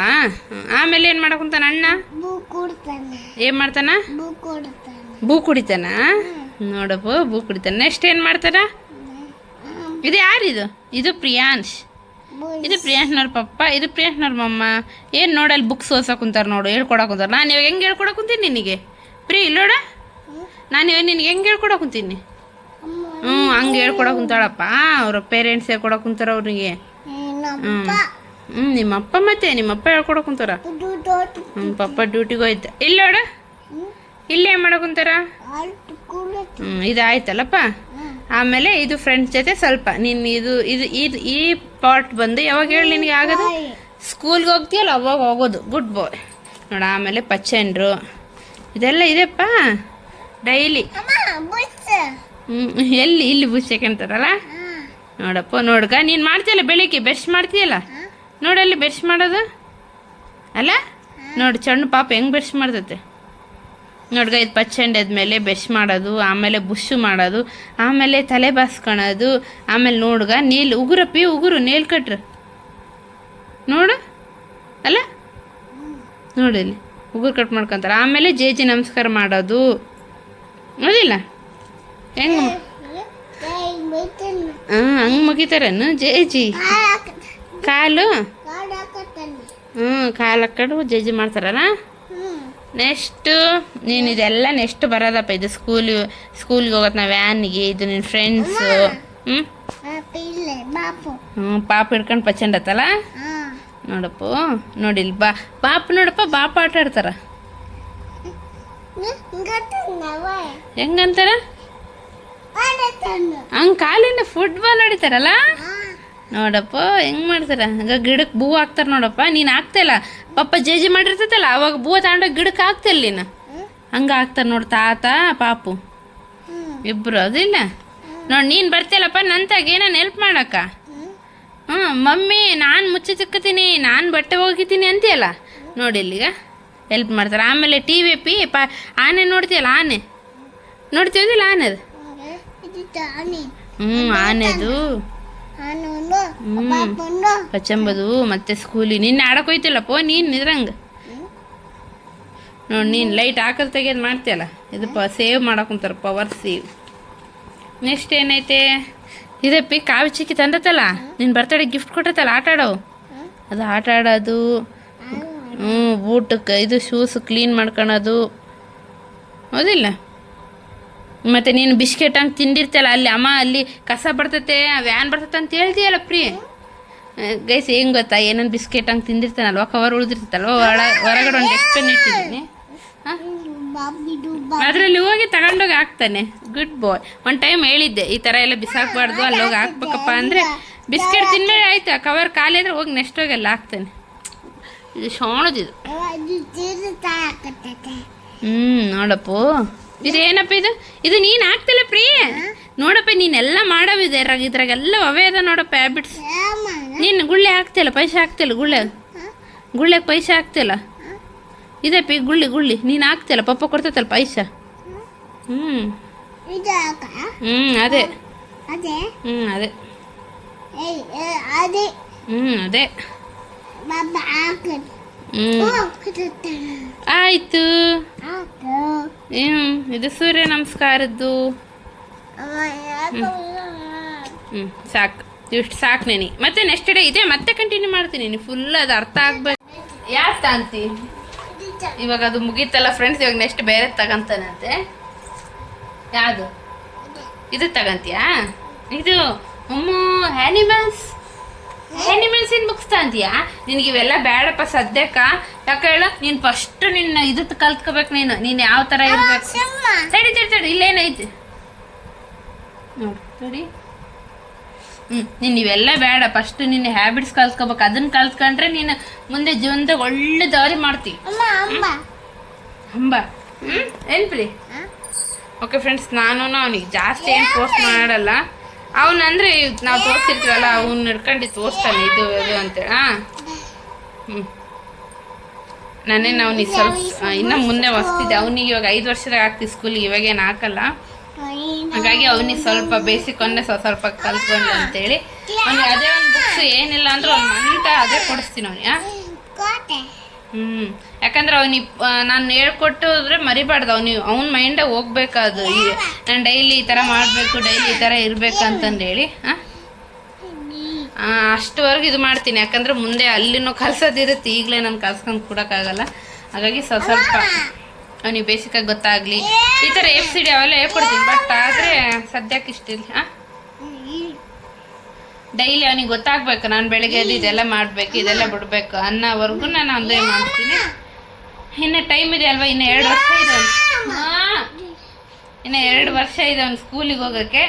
ಆಮೇಲೆ ಏನ್ ಮಾಡಕ್ ಕುಂತಾನ ಅಣ್ಣ ಏನ್ ಮಾಡ್ತಾನ? ಬೂ ಕುಡಿತಾನ. ನೋಡಪ್ಪ ಬೂ ಕುಡಿತಾನೆ. ನೆಕ್ಸ್ಟ್ ಏನು ಮಾಡ್ತಾರ? ಇದು ಯಾರಿದು ಇದು? ಪ್ರಿಯಾಂಶ್. ಇದು ಪ್ರಿಯಾಂಶ್ನವ್ರ ಪಪ್ಪ ಇದು ಪ್ರಿಯಾಂಶ್ನವ್ರ ಮಮ್ಮ. ಏನು ನೋಡಲ್ಲಿ ಬುಕ್ಸ್ ಓದ್ಸೋಕೆ ಕುಂತಾರೆ ನೋಡು ಹೇಳ್ಕೊಡಕ್ಕೆ ಕುಂತಾರ. ನಾನು ಇವಾಗ ಹೆಂಗೆ ಹೇಳ್ಕೊಡಕ್ಕೆ ಕುಂತೀನಿ ನಿನಗೆ? ಪ್ರೀ ಇಲ್ಲೋಡ ನಾನು ಇವಾಗ ನಿನಗೆ ಹೆಂಗೆ ಹೇಳ್ಕೊಡಕ್ಕೆ ಕುಂತೀನಿ? ಹ್ಞೂ ಹಂಗೆ ಹೇಳ್ಕೊಡಕ್ಕೆ ಕುಂತಾಳಪ್ಪ. ಅವ್ರ ಪೇರೆಂಟ್ಸ್ ಹೇಳ್ಕೊಡಕ್ಕೆ ಕುಂತಾರ ಅವ್ರಿಗೆ. ಹ್ಞೂ ಹ್ಞೂ ನಿಮ್ಮ ಅಪ್ಪ ಮತ್ತೆ ನಿಮ್ಮಪ್ಪ ಹೇಳ್ಕೊಡಕ್ಕೆ ಹೇಳ್ಕೊಡಕ್ ಕುಂತಾರ. ಇದು ಹ್ಞೂ ಪಪ್ಪ ಡ್ಯೂಟಿಗೆ ಹೋಯ್ತು. ಇಲ್ಲೋಡ ಇಲ್ಲೇ ಏನು ಕುಂತಾರ ಇದು ಆಯ್ತಲ್ಲಪ್ಪ ಆಮೇಲೆ ಇದು ಫ್ರೆಂಡ್ಸ್ ಜೊತೆ ಸ್ವಲ್ಪ. ನೀನು ಇದು ಇದು ಇದು ಈ ಪಾರ್ಟ್ ಬಂದು ಯಾವಾಗ ಹೇಳಿ ನಿನಗೆ ಆಗೋದು? ಸ್ಕೂಲ್ಗೆ ಹೋಗ್ತೀಯಲ್ಲ ಅವಾಗ ಹೋಗೋದು. ಗುಡ್ ಬಾಯ್ ನೋಡ ಆಮೇಲೆ ಪಚ್ಚೆಂಡ್ರು ಇದೆಲ್ಲ ಇದೆಪ್ಪ ಡೈಲಿ ಎಲ್ಲಿ ಇಲ್ಲಿ ಬುಚ್ಚಕಂತಾರಲ್ಲ ನೋಡಪ್ಪ ನೋಡ್ಗ. ನೀನು ಮಾಡ್ತೀಯಲ್ಲ ಬೆಳಿಗ್ಗೆ? ಬೆಸ್ಟ್ ಮಾಡ್ತೀಯಲ್ಲ? ನೋಡಲ್ಲಿ ಬ್ರಷ್ ಮಾಡೋದು? ಅಲ್ಲ? ನೋಡಿ ಸಣ್ಣ ಪಾಪ ಹೆಂಗೆ ಬೆಸ್ಟ್ ಮಾಡ್ತೈತೆ? ನೋಡ್ಗ ಇದು ಪಚ್ಚಂಡದ್ಮೇಲೆ ಬೆರ್ಶ್ ಮಾಡೋದು ಆಮೇಲೆ ಬುಷ್ ಮಾಡೋದು ಆಮೇಲೆ ತಲೆ ಬಾಸ್ಕೊಳೋದು ಆಮೇಲೆ ನೋಡ್ಗ ನೀಲ್ ಉಗುರಪ್ಪಿ ಉಗುರು ನೇಲ್ ಕಟ್ರು. ನೋಡು. ಅಲ್ಲ? ನೋಡಿ ಇಲ್ಲಿ. ಉಗುರು ಕಟ್ ಮಾಡ್ಕೊಂತಾರೆ. ಆಮೇಲೆ ಜೆ ಜಿ ನಮಸ್ಕಾರ ಮಾಡೋದು. ನೋಡಿಲ್ಲ ಹೆಂಗ ಹಾಂ ಹಂಗೆ ಮುಗಿತಾರೇನು? ಜೆ ಜಿ ಕಾಲು ಹ್ಞೂ ಕಾಲು ಹಾಕೊಂಡು ಜೆ ಜಿ ಮಾಡ್ತಾರಲ್ಲ? ನೆಕ್ಸ್ಟು ನೀನು ಇದೆಲ್ಲ ನೆಕ್ಸ್ಟ್ ಬರೋದಪ್ಪ ಇದು ಸ್ಕೂಲ್ ಸ್ಕೂಲ್ಗೆ ಹೋಗೋದು ನಾವು ವ್ಯಾನ್ಗೆ ಇದು ನಿನ್ನ ಫ್ರೆಂಡ್ಸು ಹ್ಞೂ ಹ್ಞೂ ಪಾಪ ಹಿಡ್ಕೊಂಡು ಪಚ್ಚಂಡತ್ತಲ್ಲ ನೋಡಪ್ಪ ನೋಡಿಲ್ ಬಾ ಪಾಪ ನೋಡಪ್ಪ ಬಾಪ ಆಟ ಆಡ್ತಾರ. ಹೆಂಗಂತಾರ? ಹಂಗ ಹಂಗೆ ಕಾಲಿಂದ ಫುಟ್ಬಾಲ್ ಆಡಿತಾರಲ್ಲ? ನೋಡಪ್ಪ ಹೆಂಗೆ ಮಾಡ್ತಾರ? ಹಂಗ ಗಿಡಕ್ಕೆ ಬೂ ಹಾಕ್ತಾರೆ ನೋಡಪ್ಪ ನೀನು ಹಾಕ್ತಿಲ್ಲ ಪಪ್ಪ ಜೇಜಿ ಮಾಡಿರ್ತೈತಲ್ಲ ಅವಾಗ ಬೂ ತಗೊಂಡೋಗಿ ಗಿಡಕ್ಕೆ ಹಾಕ್ತಿಲ್ಲ ನೀನು? ಹಂಗೆ ಹಾಕ್ತಾರೆ ನೋಡು ತಾತ ಪಾಪು. ಇಬ್ರು ಅದಿಲ್ಲ. ನೋಡಿ ನೀನು ಬರ್ತಿಲ್ಲಪ್ಪ ನಂತಾಗ ಏನಾನ ಹೆಲ್ಪ್ ಮಾಡಕ್ಕ? ಹ್ಞೂ ಮಮ್ಮಿ ನಾನು ಮುಚ್ಚಿ ತಿಕ್ಕತೀನಿ ನಾನು ಬಟ್ಟೆ ಹೋಗಿದ್ದೀನಿ ಅಂತೀಯಲ್ಲ? ನೋಡಿ ಇಲ್ಲಿಗ ಹೆಲ್ಪ್ ಮಾಡ್ತಾರೆ. ಆಮೇಲೆ ಟಿ ವಿ ಪಿ ಪ ಆನೆ ನೋಡ್ತೀಯಲ್ಲ ಆನೆ? ನೋಡ್ತೀವಿ ಆನೆ ಅದು ಹ್ಞೂ ಆನೆದು. ನಾನು. ಪಾಪನು ಪಚಂಬದು ಮತ್ತೆ ಸ್ಕೂಲಿ. ನಿನ್ನೆ ಆಡಕ್ಕೆ ಹೋಯ್ತಿಲ್ಲಪ್ಪ ನೀನು ಇದ್ರಂಗೆ. ನೋಡಿ ನೀನು ಲೈಟ್ ಹಾಕಲ್ ತೆಗೆದು ಮಾಡ್ತೀಯಲ್ಲ? ಇದು ಪ ಸೇವ್ ಮಾಡಕ್ಕಂತಾರ ಪವರ್ ಸೇವ್ ನೆಕ್ಸ್ಟ್ ಏನೈತೆ? ಇದಪ್ಪಿ ಕಾವಿ ಚಿಕ್ಕಿ ತಂದತ್ತಲ್ಲ? ನಿನ್ನ ಬರ್ತಡೆ ಗಿಫ್ಟ್ ಕೊಟ್ಟತ್ತಲ್ಲ ಆಟ ಆಡೋ? ಅದು ಆಟ ಆಡೋದು. ಹ್ಞೂ ಬೂಟಕ್ಕೆ ಇದು ಶೂಸ್ ಕ್ಲೀನ್ ಮಾಡ್ಕೊಳೋದು. ಹೌದಿಲ್ಲ? ಮತ್ತು ನೀನು ಬಿಸ್ಕೆಟ್ ಹಂಗೆ ತಿಂದಿರ್ತಲ್ಲ ಅಲ್ಲಿ ಅಮ್ಮ ಅಲ್ಲಿ ಕಸ ಬರ್ತತೆ ವ್ಯಾನ್ ಬರ್ತತೆ ಅಂತ ಹೇಳ್ತೀಯಲ್ಲ ಪ್ರೀ ಗೈಸ್ ಹೆಂಗೆ ಗೊತ್ತಾ? ಏನೇನು ಬಿಸ್ಕೆಟ್ ಹಂಗೆ ತಿಂದಿರ್ತಾನಲ್ವ ಕವರ್ ಉಳಿದಿರ್ತಲ್ವ ಒಳ ಹೊರಗಡೆ ಒಂದು ಎಕ್ಸ್ಪೆನ್ ಇಟ್ಟಿದ್ದೀನಿ. ಅದರಲ್ಲಿ ಹೋಗಿ ತಗೊಂಡೋಗಿ ಹಾಕ್ತಾನೆ. ಗುಡ್ ಬಾಯ್ ಒಂದು ಟೈಮ್ ಹೇಳಿದ್ದೆ ಈ ಥರ ಎಲ್ಲ ಬಿಸಾಕ್ಬಾರ್ದು ಅಲ್ಲಿ ಹೋಗಿ ಹಾಕ್ಬೇಕಪ್ಪ ಅಂದರೆ ಬಿಸ್ಕೆಟ್ ತಿನ್ಮೇಲೆ ಆಯ್ತು ಕವರ್ ಖಾಲಿ ಆದರೆ ಹೋಗಿ ನೆಕ್ಸ್ಟ್ ಹೋಗಿ ಎಲ್ಲ ಹಾಕ್ತಾನೆ. ಇದು ಶಾಣದಿದು ಹ್ಞೂ ನೋಡಪ್ಪ. ಇದು ಏನಪ್ಪ ಇದು? ಇದು ನೀನ್ ಹಾಕ್ತಿಲ್ಲ ಪ್ರೀ? ನೋಡಪ್ಪ ನೀನೆಲ್ಲ ಮಾಡವ ಇದ್ರಾಗ ಇದ್ರಾಗೆಲ್ಲ ಅವೇ ಅದ ನೋಡಪ್ಪ ಹ್ಯಾಬಿಟ್ಸ್ ನೀನು ಗುಳ್ಳೆ ಹಾಕ್ತಿಲ್ಲ ಪೈಸೆ ಹಾಕ್ತಿಲ್ಲ ಗುಳ್ಳೆ? ಗುಳ್ಳೆ ಪೈಸೆ ಹಾಕ್ತಿಲ್ಲ ಇದೆ ಪಿ ಗುಳ್ಳಿ ಗುಳ್ಳಿ. ನೀನು ಹಾಕ್ತಿಲ್ಲ ಪಪ್ಪ ಕೊಡ್ತೈತಲ್ಲ ಪೈಸೆ? ಹ್ಞೂ ಹ್ಞೂ ಅದೇ. ಅದೇ? ಹ್ಞೂ ಅದೇ. ಹ್ಞೂ ಅದೇ. ಆಯಿತು. ಇದು ಸೂರ್ಯ ನಮಸ್ಕಾರದ್ದು. ಸಾಕು. ಇಷ್ಟು ಸಾಕು ನೆನಿ. ಮತ್ತೆ ನೆಕ್ಸ್ಟ್ ಡೇ ಇದೆ ಮತ್ತೆ ಕಂಟಿನ್ಯೂ ಮಾಡ್ತೀನಿ. ನೀನು ಫುಲ್ ಅದು ಅರ್ಥ ಆಗ್ಬೇಕು. ಯಾಕೆ ತಾಂತಿ ಇವಾಗ ಅದು ಮುಗೀತಲ್ಲ ಫ್ರೆಂಡ್ಸ್ ಇವಾಗ ನೆಕ್ಸ್ಟ್ ಬೇರೆ ತಗಂತಾನಂತೆ. ಯಾವುದು? ಇದು ತಗಂತೀಯಾ? ಇದು ಅಮ್ಮ ಆ್ಯನಿಮಲ್ಸ್ ಆ್ಯನಿಮಲ್ಸ್ ಮುಗಿಸ್ತಾ ಬುಕ್ಸ್ ತಗಂತೀಯಾ ನಿನಗೆ ಇವೆಲ್ಲ ಬೇಡಪ್ಪ ಸದ್ಯಕ್ಕ. ಯಾಕೆ ಹೇಳು? ನೀನು ಫಸ್ಟ್ ನಿನ್ನ ಇದು ಕಲ್ತ್ಕೋಬೇಕು ನೀನು. ನೀನು ಯಾವ ಥರ ಇರಬೇಕು? ತಡಿ ತಡಿ ತಡಿ. ಇಲ್ಲೇನೈತಿ ನೋಡಿ ತಡಿ. ಹ್ಞೂ ನೀನು ಇವೆಲ್ಲ ಬೇಡ. ಫಸ್ಟ್ ನಿನ್ನ ಹ್ಯಾಬಿಟ್ಸ್ ಕಲ್ತ್ಕೋಬೇಕು. ಅದನ್ನ ಕಲ್ತ್ಕೊಂಡ್ರೆ ನೀನು ಮುಂದೆ ಜೀವನದಾಗ ಒಳ್ಳೆ ದಾರಿ ಮಾಡ್ತಿ. ಅಂಬ ಹ್ಞೂ ಏನು ಪ್ರಿ? ಓಕೆ ಫ್ರೆಂಡ್ಸ್ ನಾನು ಅವನಿಗೆ ಜಾಸ್ತಿ ಏನು ಪೋಸ್ಟ್ ಮಾಡಲ್ಲ. ಅವನಂದ್ರೆ ನಾವು ತೋರಿಸ್ತಿರ್ತೀವಲ್ಲ ಅವ್ನು ನಡ್ಕೊಂಡು ತೋರಿಸ್ತಾನೆ, ಇದು ಇದು ಅಂತೇಳಿ ಹಾಂ ಹ್ಞೂ ನಾನೇನು ಅವನಿಗೆ ಸ್ವಲ್ಪ ಇನ್ನು ಮುಂದೆ ಹೊಸ್ತಿದ್ದೆ. ಅವನಿಗೆ ಇವಾಗ ಐದು ವರ್ಷದಾಗ ಆಗ್ತೀವಿ ಸ್ಕೂಲಿಗೆ ಇವಾಗೇನು ಹಾಕಲ್ಲ ಹಾಗಾಗಿ ಅವನಿಗೆ ಸ್ವಲ್ಪ ಬೇಸಿಕ್ ಒಂದೇ ಸ್ವಲ್ಪ ಕಲ್ತ್ಕೊಂಡು ಅಂತೇಳಿ. ಅವ್ನಿಗೆ ಅದೇ ಒಂದು ಬುಕ್ಸ್ ಏನಿಲ್ಲ ಅಂದ್ರೆ ಒಂದು ಮಂಟ ಅದೇ ಕೊಡಿಸ್ತೀನಿ ಅವನಿಗೆ ಹ್ಞೂ ಯಾಕಂದ್ರೆ ಅವನಿ ನಾನು ಹೇಳ್ಕೊಟ್ಟು ಹೋದ್ರೆ ಮರಿಬಾರ್ದು. ಅವ್ನಿಗೆ ಅವ್ನ ಮೈಂಡಾಗ ಹೋಗ್ಬೇಕಾದ್ರು ಅದು ನಾನು ಡೈಲಿ ಈ ಥರ ಮಾಡಬೇಕು ಡೈಲಿ ಈ ಥರ ಇರಬೇಕು ಅಂತಂದೇಳಿ ಹಾಂ ಅಷ್ಟುವರೆಗೂ ಇದು ಮಾಡ್ತೀನಿ. ಯಾಕಂದ್ರೆ ಮುಂದೆ ಅಲ್ಲಿನೂ ಕಲ್ಸೋದಿರುತ್ತೆ. ಈಗಲೇ ನಾನು ಕಲ್ಸ್ಕೊಂಡು ಕೊಡೋಕ್ಕಾಗಲ್ಲ. ಹಾಗಾಗಿ ಸ್ವಲ್ಪ ಸ್ವಲ್ಪ ಅವನಿಗೆ ಬೇಸಿಕಾಗಿ ಗೊತ್ತಾಗಲಿ. ಈ ಥರ ಎಫ್ ಸಿ ಡಿ ಅವೆಲ್ಲ ಹೇಳ್ಕೊಡ್ತೀನಿ. ಬಟ್ ಆದರೆ ಸದ್ಯಕ್ಕೆ ಇಷ್ಟಿಲ್ಲ ಹಾಂ ಡೈಲಿ ಅವನಿಗೆ ಗೊತ್ತಾಗ್ಬೇಕು ನಾನು ಬೆಳಗ್ಗೆ ಎದ್ದು ಇದೆಲ್ಲ ಮಾಡಬೇಕು ಇದೆಲ್ಲ ಬಿಡಬೇಕು ಅನ್ನೋವರೆಗೂ ನಾನು ಅದೇ ಮಾಡ್ತೀನಿ. ಇನ್ನು ಟೈಮ್ ಇದೆ ಅಲ್ವಾ ಇನ್ನು ಎರಡು ವರ್ಷ ಇದೆ. ಇನ್ನು ಎರಡು ವರ್ಷ ಇದೆ ಅವ್ನು ಸ್ಕೂಲಿಗೆ ಹೋಗೋಕ್ಕೆ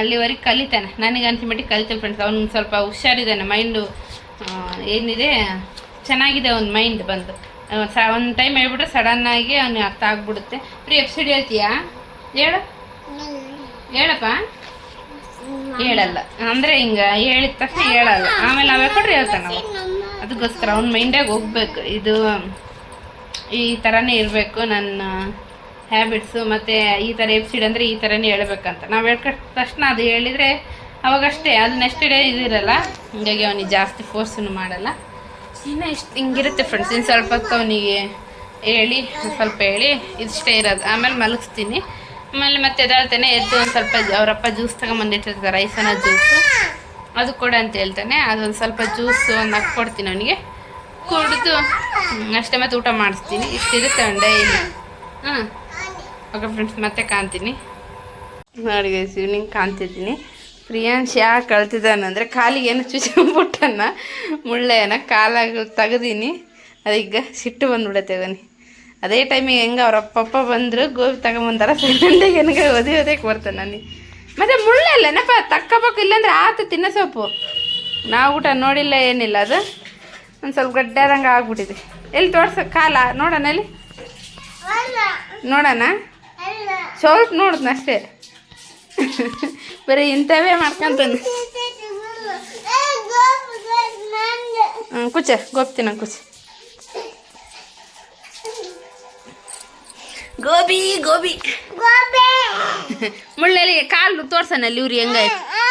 ಅಲ್ಲಿವರೆಗೆ ಕಲಿತಾನೆ. ನನಗೆ ಅನ್ಸಿಮಟ್ಟಿಗೆ ಕಲಿತಾನೆ ಫ್ರೆಂಡ್ಸ್ ಅವ್ನು ಸ್ವಲ್ಪ ಹುಷಾರಿದ್ದಾನೆ ಮೈಂಡು ಏನಿದೆ ಚೆನ್ನಾಗಿದೆ ಅವ್ನ ಮೈಂಡ್ ಬಂದು. ಸ ಒಂದು ಟೈಮ್ ಹೇಳ್ಬಿಟ್ರೆ ಸಡನ್ನಾಗಿ ಅವ್ನಿಗೆ ಅರ್ಥ ಆಗ್ಬಿಡುತ್ತೆ. ಫ್ರೀ ಎಪ್ಸಿಡಿ ಹೇಳ್ತೀಯಾ? ಹೇಳು. ಹೇಳಪ್ಪ. ಹೇಳಲ್ಲ. ಅಂದ್ರೆ ಹಿಂಗ ಹೇಳಿದ ತಕ್ಷಣ ಹೇಳಲ್ಲ. ಆಮೇಲೆ ನಾವೇ ಕೊಡ್ರಿ ಹೇಳ್ತಾನ ಅವ. ಅದಕ್ಕೋಸ್ಕರ ಅವ್ನ ಮೈಂಡಾಗ ಹೋಗ್ಬೇಕು. ಇದು ಈ ಥರನೇ ಇರಬೇಕು ನನ್ನ ಹ್ಯಾಬಿಟ್ಸು ಮತ್ತು ಈ ಥರ ಎಪ್ಸಿಡ್ ಅಂದರೆ ಈ ಥರನೇ ಹೇಳ್ಬೇಕಂತ. ನಾವು ಹೇಳ್ಕೊಟ್ಟ ತಕ್ಷಣ ಅದು ಹೇಳಿದರೆ ಅವಾಗಷ್ಟೇ ಅದು ನೆಕ್ಸ್ಟ್ ಡೇ ಇದಿರಲ್ಲ ಹೀಗಾಗಿ ಅವನಿಗೆ ಜಾಸ್ತಿ ಫೋರ್ಸನ್ನು ಮಾಡಲ್ಲ. ಇನ್ನು ಇಷ್ಟು ಹಿಂಗಿರುತ್ತೆ ಫ್ರೆಂಡ್ಸ್ ಇನ್ನು ಸ್ವಲ್ಪ ಹೊತ್ತು ಅವನಿಗೆ ಹೇಳಿ, ಸ್ವಲ್ಪ ಹೇಳಿ, ಇಷ್ಟೇ ಇರೋದು. ಆಮೇಲೆ ಮಲಗಿಸ್ತೀನಿ. ಆಮೇಲೆ ಮತ್ತೆ ಎದ್ದಾಳ್ತಾನೆ, ಎದ್ದು ಒಂದು ಸ್ವಲ್ಪ ಅವರಪ್ಪ ಜ್ಯೂಸ್ ತಗೊಂಬಂದಿಟ್ಟಿರ್ತಾರೆ ರೈಸನ ಜ್ಯೂಸು ಅದು ಕೊಡ ಅಂತ ಹೇಳ್ತಾನೆ, ಅದೊಂದು ಸ್ವಲ್ಪ ಜ್ಯೂಸು ಒಂದು ಹಾಕ್ಕೊಡ್ತೀನಿ ಅವನಿಗೆ. ಕುಡಿದು ಅಷ್ಟೇ ಮತ್ತೆ ಊಟ ಮಾಡಿಸ್ತೀನಿ. ಇಷ್ಟಿರುತ್ತೆ ಒಂದು ಡೈಲಿ ಹಾಂ ಓಕೆ ಫ್ರೆಂಡ್ಸ್ ಮತ್ತೆ ಕಾಣ್ತೀನಿ. ನೋಡಿ ಈವ್ನಿಂಗ್ ಕಾಣ್ತಿದ್ದೀನಿ. ಪ್ರಿಯಾಂಶ್ ಯಾಕೆ ಕಳ್ತಿದ್ದಾನಂದರೆ ಕಾಲಿಗೆ ಏನು ಚುಚ್ಚಿಬಿಟ್ಟನ್ನ ಮುಳ್ಳೆನ ಕಾಲಾಗ ತೆಗ್ದೀನಿ. ಅದೀಗ ಸಿಟ್ಟು ಬಂದ್ಬಿಡತ್ತೆ ಅವನಿ ಅದೇ ಟೈಮಿಗೆ ಹೆಂಗೆ ಅವ್ರ ಅಪ್ಪಪ್ಪ ಬಂದರು ಗೋಬಿ ತಗೊಂಬಂದಾರ. ಸೈಲೆಂಟಾಗಿ ಹೆಂಗೆ ಒದಿ ಒದಕ್ಕೆ ಬರ್ತಾನೆ ನನಗೆ ಮತ್ತು ಏನಪ್ಪ, ತಕ್ಕಬೇಕು ಇಲ್ಲಾಂದ್ರೆ ಆತು ತಿನ್ನೋ ಸೊಪ್ಪು. ನಾವು ಊಟ ನೋಡಿಲ್ಲ, ಏನಿಲ್ಲ ಅದು. ಒಂದು ಸ್ವಲ್ಪ ಗಡ್ಡಾದಂಗೆ ಆಗ್ಬಿಟ್ಟಿದೆ. ಎಲ್ಲಿ ತೋರ್ಸ, ಕಾಲ, ನೋಡೋಣ ಎಲ್ಲಿ? ನೋಡೋಣ? ಸ್ವಲ್ಪ ನೋಡಿದ್ನ ಅಷ್ಟೇ. ಬರೀ ಇಂಥವೇ ಮಾಡ್ಕೊಂತಾನೆ ಹ್ಞೂ ಗೋಪ್ತಿ ಗೋಪ್ತಿನ ಕುಚ್ಚ ಗೋಬಿ ಗೋಬಿ. ಮುಳ್ಳಲ್ಲಿ ಕಾಲು ತೋರ್ಸನಲ್ಲಿ ಇವ್ರಿ ಹೆಂಗ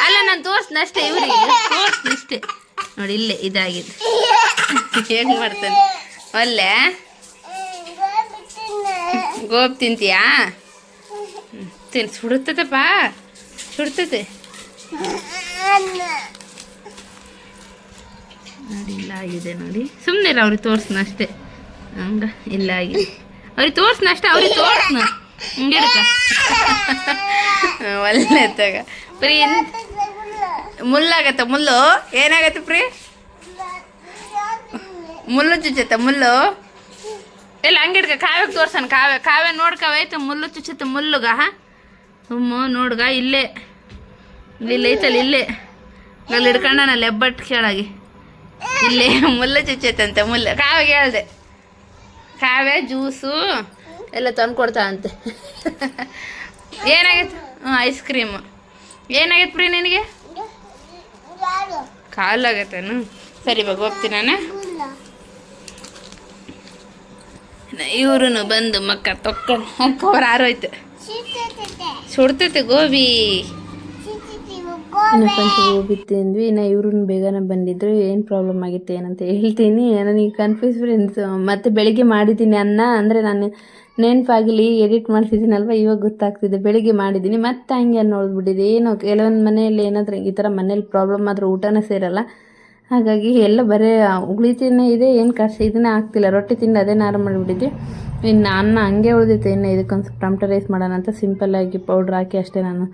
ಅಲ್ಲ ನಾನು ತೋರ್ಸ್ನ ಅಷ್ಟೇ ಇವ್ರಿ ತೋರ್ಸ್ನ ಅಷ್ಟೇ. ನೋಡಿ ಇಲ್ಲೇ ಇದಾಗಿದೆ. ಹೆಂಗ್ ಮಾಡ್ತಾನೆ? ಒಲ್ಲೆ? ಗೋಬಿ ತಿಂತೀಯಾ? ತಿನ್ ಸುಡುತ್ತದಪ್ಪ ಸುಡ್ತದೆ. ನೋಡಿ ಇಲ್ಲ ಆಗಿದೆ ನೋಡಿ ಸುಮ್ಮನೆ ಅವ್ರಿಗೆ ತೋರ್ಸ್ನ ಅಷ್ಟೇ. ಹಂಗ ಇಲ್ಲ ಆಗಿದೆ ಅವ್ರಿಗೆ ತೋರ್ಸ್ನ ಅಷ್ಟೇ ಅವ್ರಿಗೆ ತೋರ್ಸ್ನ. ಹಿಂಗಿಡ್ಕ ಒಳ್ಳೆ ತಗ. ಪ್ರೀ ಮುಲ್ಲಾಗತ್ತ ಮುಲ್ಲು? ಏನಾಗತ್ತೆ ಪ್ರೀ? ಮುಲ್ಲು ಚುಚ್ಚತ್ತ ಮುಲ್ಲು? ಇಲ್ಲ ಹಂಗಿಡ್ಕ ಕಾವ್ಯಕ್ಕೆ ತೋರ್ಸಣ ಕಾವ್ಯ. ಕಾವ್ಯ ನೋಡ್ಕವೈತೆ ಮುಲ್ಲು ಚುಚ್ಚತ್ತ ಮುಲ್ಲುಗ. ಹುಮ್ಮ ನೋಡ್ಗ ಇಲ್ಲೇ. ಇಲ್ಲಿ ಐತಲ್ಲ ಇಲ್ಲೇ. ಅಲ್ಲಿ ಹಿಡ್ಕೊಂಡನ ಲೆಬ್ಬಟ್ ಕೇಳಾಗಿ. ಇಲ್ಲೇ ಮುಳ್ಳು ಚುಚ್ಚತ್ತಂತೆ ಮುಳ್ಳು ಕಾವ್ಯ ಹೇಳ್ದೆ. ಕಾವ್ಯ ಜ್ಯೂಸು ಎಲ್ಲ ತಂದು ಕೊಡ್ತಾಳಂತೆ ಏನಾಗೈತೆ? ಹ್ಞೂ ಐಸ್ ಕ್ರೀಮು ಏನಾಗೈತೆ ಪ್ರೀ ನಿನಗೆ? ಕಾಲಾಗತ್ತೇನು ಸರಿ ಬಾಗ ಹೋಗ್ತೀನಿ ನಾನು. ಇವ್ರು ಬಂದು ಮಕ್ಕ ತೊಕ್ಕ ಕವರ್ ಆರೋಯ್ತು. ಸುಡ್ತೈತೆ ಗೋಬಿ. ಇನ್ನು ಫ್ರೆಂಡ್ಸ್ ಗೋಬಿ ತಿಂದ್ವಿ ಇನ್ನು ಇವ್ರನ್ನ ಬೇಗನೆ ಬಂದಿದ್ರು. ಏನು ಪ್ರಾಬ್ಲಮ್ ಆಗಿತ್ತು, ಏನಂತ ಹೇಳ್ತೀನಿ. ನನಗೆ ಕನ್ಫ್ಯೂಸ್ ಫ್ರೆಂಡ್ಸ್ ಮತ್ತೆ ಬೆಳಿಗ್ಗೆ ಮಾಡಿದ್ದೀನಿ ಅನ್ನ. ಅಂದರೆ ನಾನು ನೆನಪಾಗಲಿ ಎಡಿಟ್ ಮಾಡ್ತಿದ್ದೀನಲ್ವ? ಇವಾಗ ಗೊತ್ತಾಗ್ತಿದೆ. ಬೆಳಿಗ್ಗೆ ಮಾಡಿದ್ದೀನಿ ಮತ್ತೆ ಹಂಗೆ ನೋಡ್ಬಿಟ್ಟಿದೆ ಏನೋ ಕೆಲವೊಂದು ಮನೆಯಲ್ಲಿ ಏನಾದರೂ ಈ ಥರ ಮನೇಲಿ ಪ್ರಾಬ್ಲಮ್ ಆದ್ರೆ ಊಟನೇ ಸೇರಲ್ಲ. ಹಾಗಾಗಿ ಎಲ್ಲ ಬರೀ ಉಳಿತಿನೇ ಇದೆ. ಏನು ಕಷ್ಟ? ಇದನ್ನೇ ಆಗ್ತಿಲ್ಲ. ರೊಟ್ಟಿ ತಿಂದು ಅದೇ ನಾರು ಮಾಡಿಬಿಟ್ಟಿದ್ದೆ ಇನ್ನು ಅನ್ನ ಹಂಗೆ ಉಳಿದೈತೆ ಇನ್ನು ಇದಕ್ಕೊಂದು ಟೊಮ್ಟೊ ರೈಸ್ ಮಾಡೋಣ ಅಂತ ಸಿಂಪಲ್ಲಾಗಿ ಪೌಡ್ರ್ ಹಾಕಿ ಅಷ್ಟೇ ನಾನು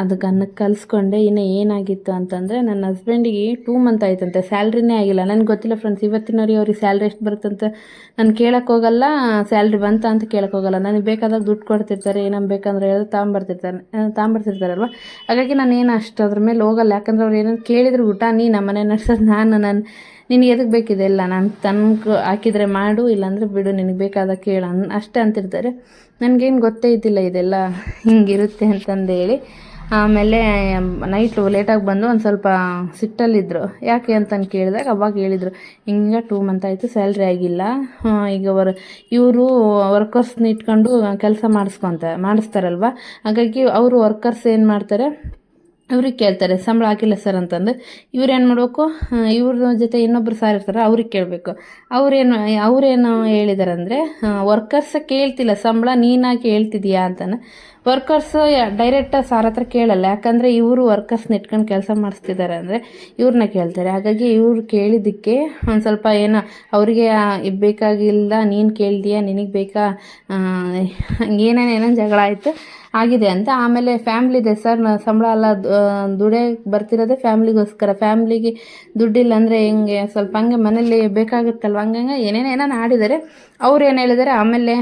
ಅದಕ್ಕೆ ಅನ್ನಕ್ಕೆ ಕಲಿಸ್ಕೊಂಡೆ. ಇನ್ನು ಏನಾಗಿತ್ತು ಅಂತಂದರೆ ನನ್ನ ಹಸ್ಬೆಂಡಿಗೆ ಟೂ ಮಂತ್ ಆಯ್ತಂತೆ ಸ್ಯಾಲ್ರಿನೇ ಆಗಿಲ್ಲ. ನನಗೆ ಗೊತ್ತಿಲ್ಲ ಫ್ರೆಂಡ್ಸ್ ಇವತ್ತಿನವ್ರಿಗೆ ಅವ್ರಿಗೆ ಸ್ಯಾಲ್ರಿ ಎಷ್ಟು ಬರುತ್ತಂತ ನಾನು ಕೇಳೋಕ್ಕೋಗಲ್ಲ ಸ್ಯಾಲ್ರಿ ಬಂತ ಅಂತ ಕೇಳೋಕ್ಕೋಗಲ್ಲ ನನಗೆ ಬೇಕಾದಾಗ ದುಡ್ಡು ಕೊಡ್ತಿರ್ತಾರೆ, ಏನಂ ಬೇಕಂದ್ರೆ ಹೇಳಿದ್ರೆ ತಾಂಬರ್ತಿರ್ತಾರೆ ತಾಂಬರ್ತಿರ್ತಾರಲ್ವ ಹಾಗಾಗಿ ನಾನು ಏನು ಅಷ್ಟು ಅದ್ರ ಮೇಲೆ ಹೋಗಲ್ಲ. ಯಾಕಂದ್ರೆ ಅವ್ರು ಏನಾದ್ರು ಕೇಳಿದ್ರು ಊಟ, ನೀ ನಮ್ಮ ಮನೆ ನಡ್ಸೋದು, ನಾನು ನಾನು ನಿನಗೆ ಎದಕ್ಕೆ ಬೇಕಿದೆ? ಎಲ್ಲ ನಾನು ತನಕ ಹಾಕಿದರೆ ಮಾಡು, ಇಲ್ಲಾಂದರೆ ಬಿಡು, ನಿನಗೆ ಬೇಕಾದ ಕೇಳ ಅಷ್ಟೇ ಅಂತಿರ್ತಾರೆ. ನನಗೇನು ಗೊತ್ತೇ ಇದ್ದಿಲ್ಲ ಇದೆಲ್ಲ ಹಿಂಗಿರುತ್ತೆ ಅಂತಂದೇಳಿ. ಆಮೇಲೆ ನೈಟು ಲೇಟಾಗಿ ಬಂದು ಒಂದು ಸ್ವಲ್ಪ ಸಿಟ್ಟಲ್ಲಿದ್ದರು ಯಾಕೆ ಅಂತಂದು ಕೇಳಿದಾಗ ಅವಾಗ ಹೇಳಿದರು, ಹಿಂಗೆ ಟೂ ಮಂತ್ ಆಯಿತು ಸ್ಯಾಲ್ರಿ ಆಗಿಲ್ಲ. ಈಗ ವರ್ ಇವರು ವರ್ಕರ್ಸ್ನ ಇಟ್ಕೊಂಡು ಕೆಲಸ ಮಾಡಿಸ್ಕೊತ ಮಾಡಿಸ್ತಾರಲ್ವ? ಹಾಗಾಗಿ ಅವರು ವರ್ಕರ್ಸ್ ಏನು ಮಾಡ್ತಾರೆ ಇವ್ರಿಗೆ ಕೇಳ್ತಾರೆ, ಸಂಬಳ ಹಾಕಿಲ್ಲ ಸರ್ ಅಂತಂದು. ಇವ್ರು ಏನು ಮಾಡಬೇಕು? ಇವ್ರ ಜೊತೆ ಇನ್ನೊಬ್ರು ಸಾರ್ ಇರ್ತಾರೆ, ಅವ್ರಿಗೆ ಕೇಳಬೇಕು. ಅವ್ರೇನು ಅವ್ರೇನು ಹೇಳಿದಾರೆ ಅಂದರೆ ವರ್ಕರ್ಸ್ ಕೇಳ್ತಿಲ್ಲ, ಸಂಬಳ ನೀನಾಗಿ ಹೇಳ್ತಿದ್ಯಾ ಅಂತಾನೆ. ವರ್ಕರ್ಸ್ ಡೈರೆಕ್ಟ್ ಸಾರ್ ಹತ್ರ ಕೇಳಲ್ಲ, ಯಾಕಂದರೆ ಇವರು ವರ್ಕರ್ಸ್ನ ಇಟ್ಕೊಂಡು ಕೆಲಸ ಮಾಡಿಸ್ತಿದ್ದಾರೆ ಅಂದರೆ ಇವ್ರನ್ನ ಕೇಳ್ತಾರೆ. ಹಾಗಾಗಿ ಇವ್ರು ಕೇಳಿದ್ದಕ್ಕೆ ಒಂದು ಸ್ವಲ್ಪ ಏನೋ, ಅವರಿಗೆ ಬೇಕಾಗಿಲ್ಲ, ನೀನು ಕೇಳ್ದೀಯಾ, ನಿನಗೆ ಬೇಕಾ? ಏನೇನೇನೋ ಏನೇನು ಜಗಳ ಆಯಿತು ಆಗಿದೆ ಅಂತ. ಆಮೇಲೆ ಫ್ಯಾಮ್ಲಿ ಇದೆ ಸರ್ ಸಂಬಳ ಎಲ್ಲ ದುಡೇ ಬರ್ತಿರೋದೇ ಫ್ಯಾಮ್ಲಿಗೋಸ್ಕರ ಫ್ಯಾಮ್ಲಿಗೆ ದುಡ್ಡಿಲ್ಲ ಅಂದರೆ ಹೆಂಗೆ? ಸ್ವಲ್ಪ ಹಂಗೆ ಮನೇಲಿ ಬೇಕಾಗುತ್ತಲ್ವ? ಹಂಗಂಗೆ ಏನೇನು ಏನೇನು ಆಡಿದ್ದಾರೆ ಅವ್ರು ಏನು ಹೇಳಿದ್ದಾರೆ ಆಮೇಲೆ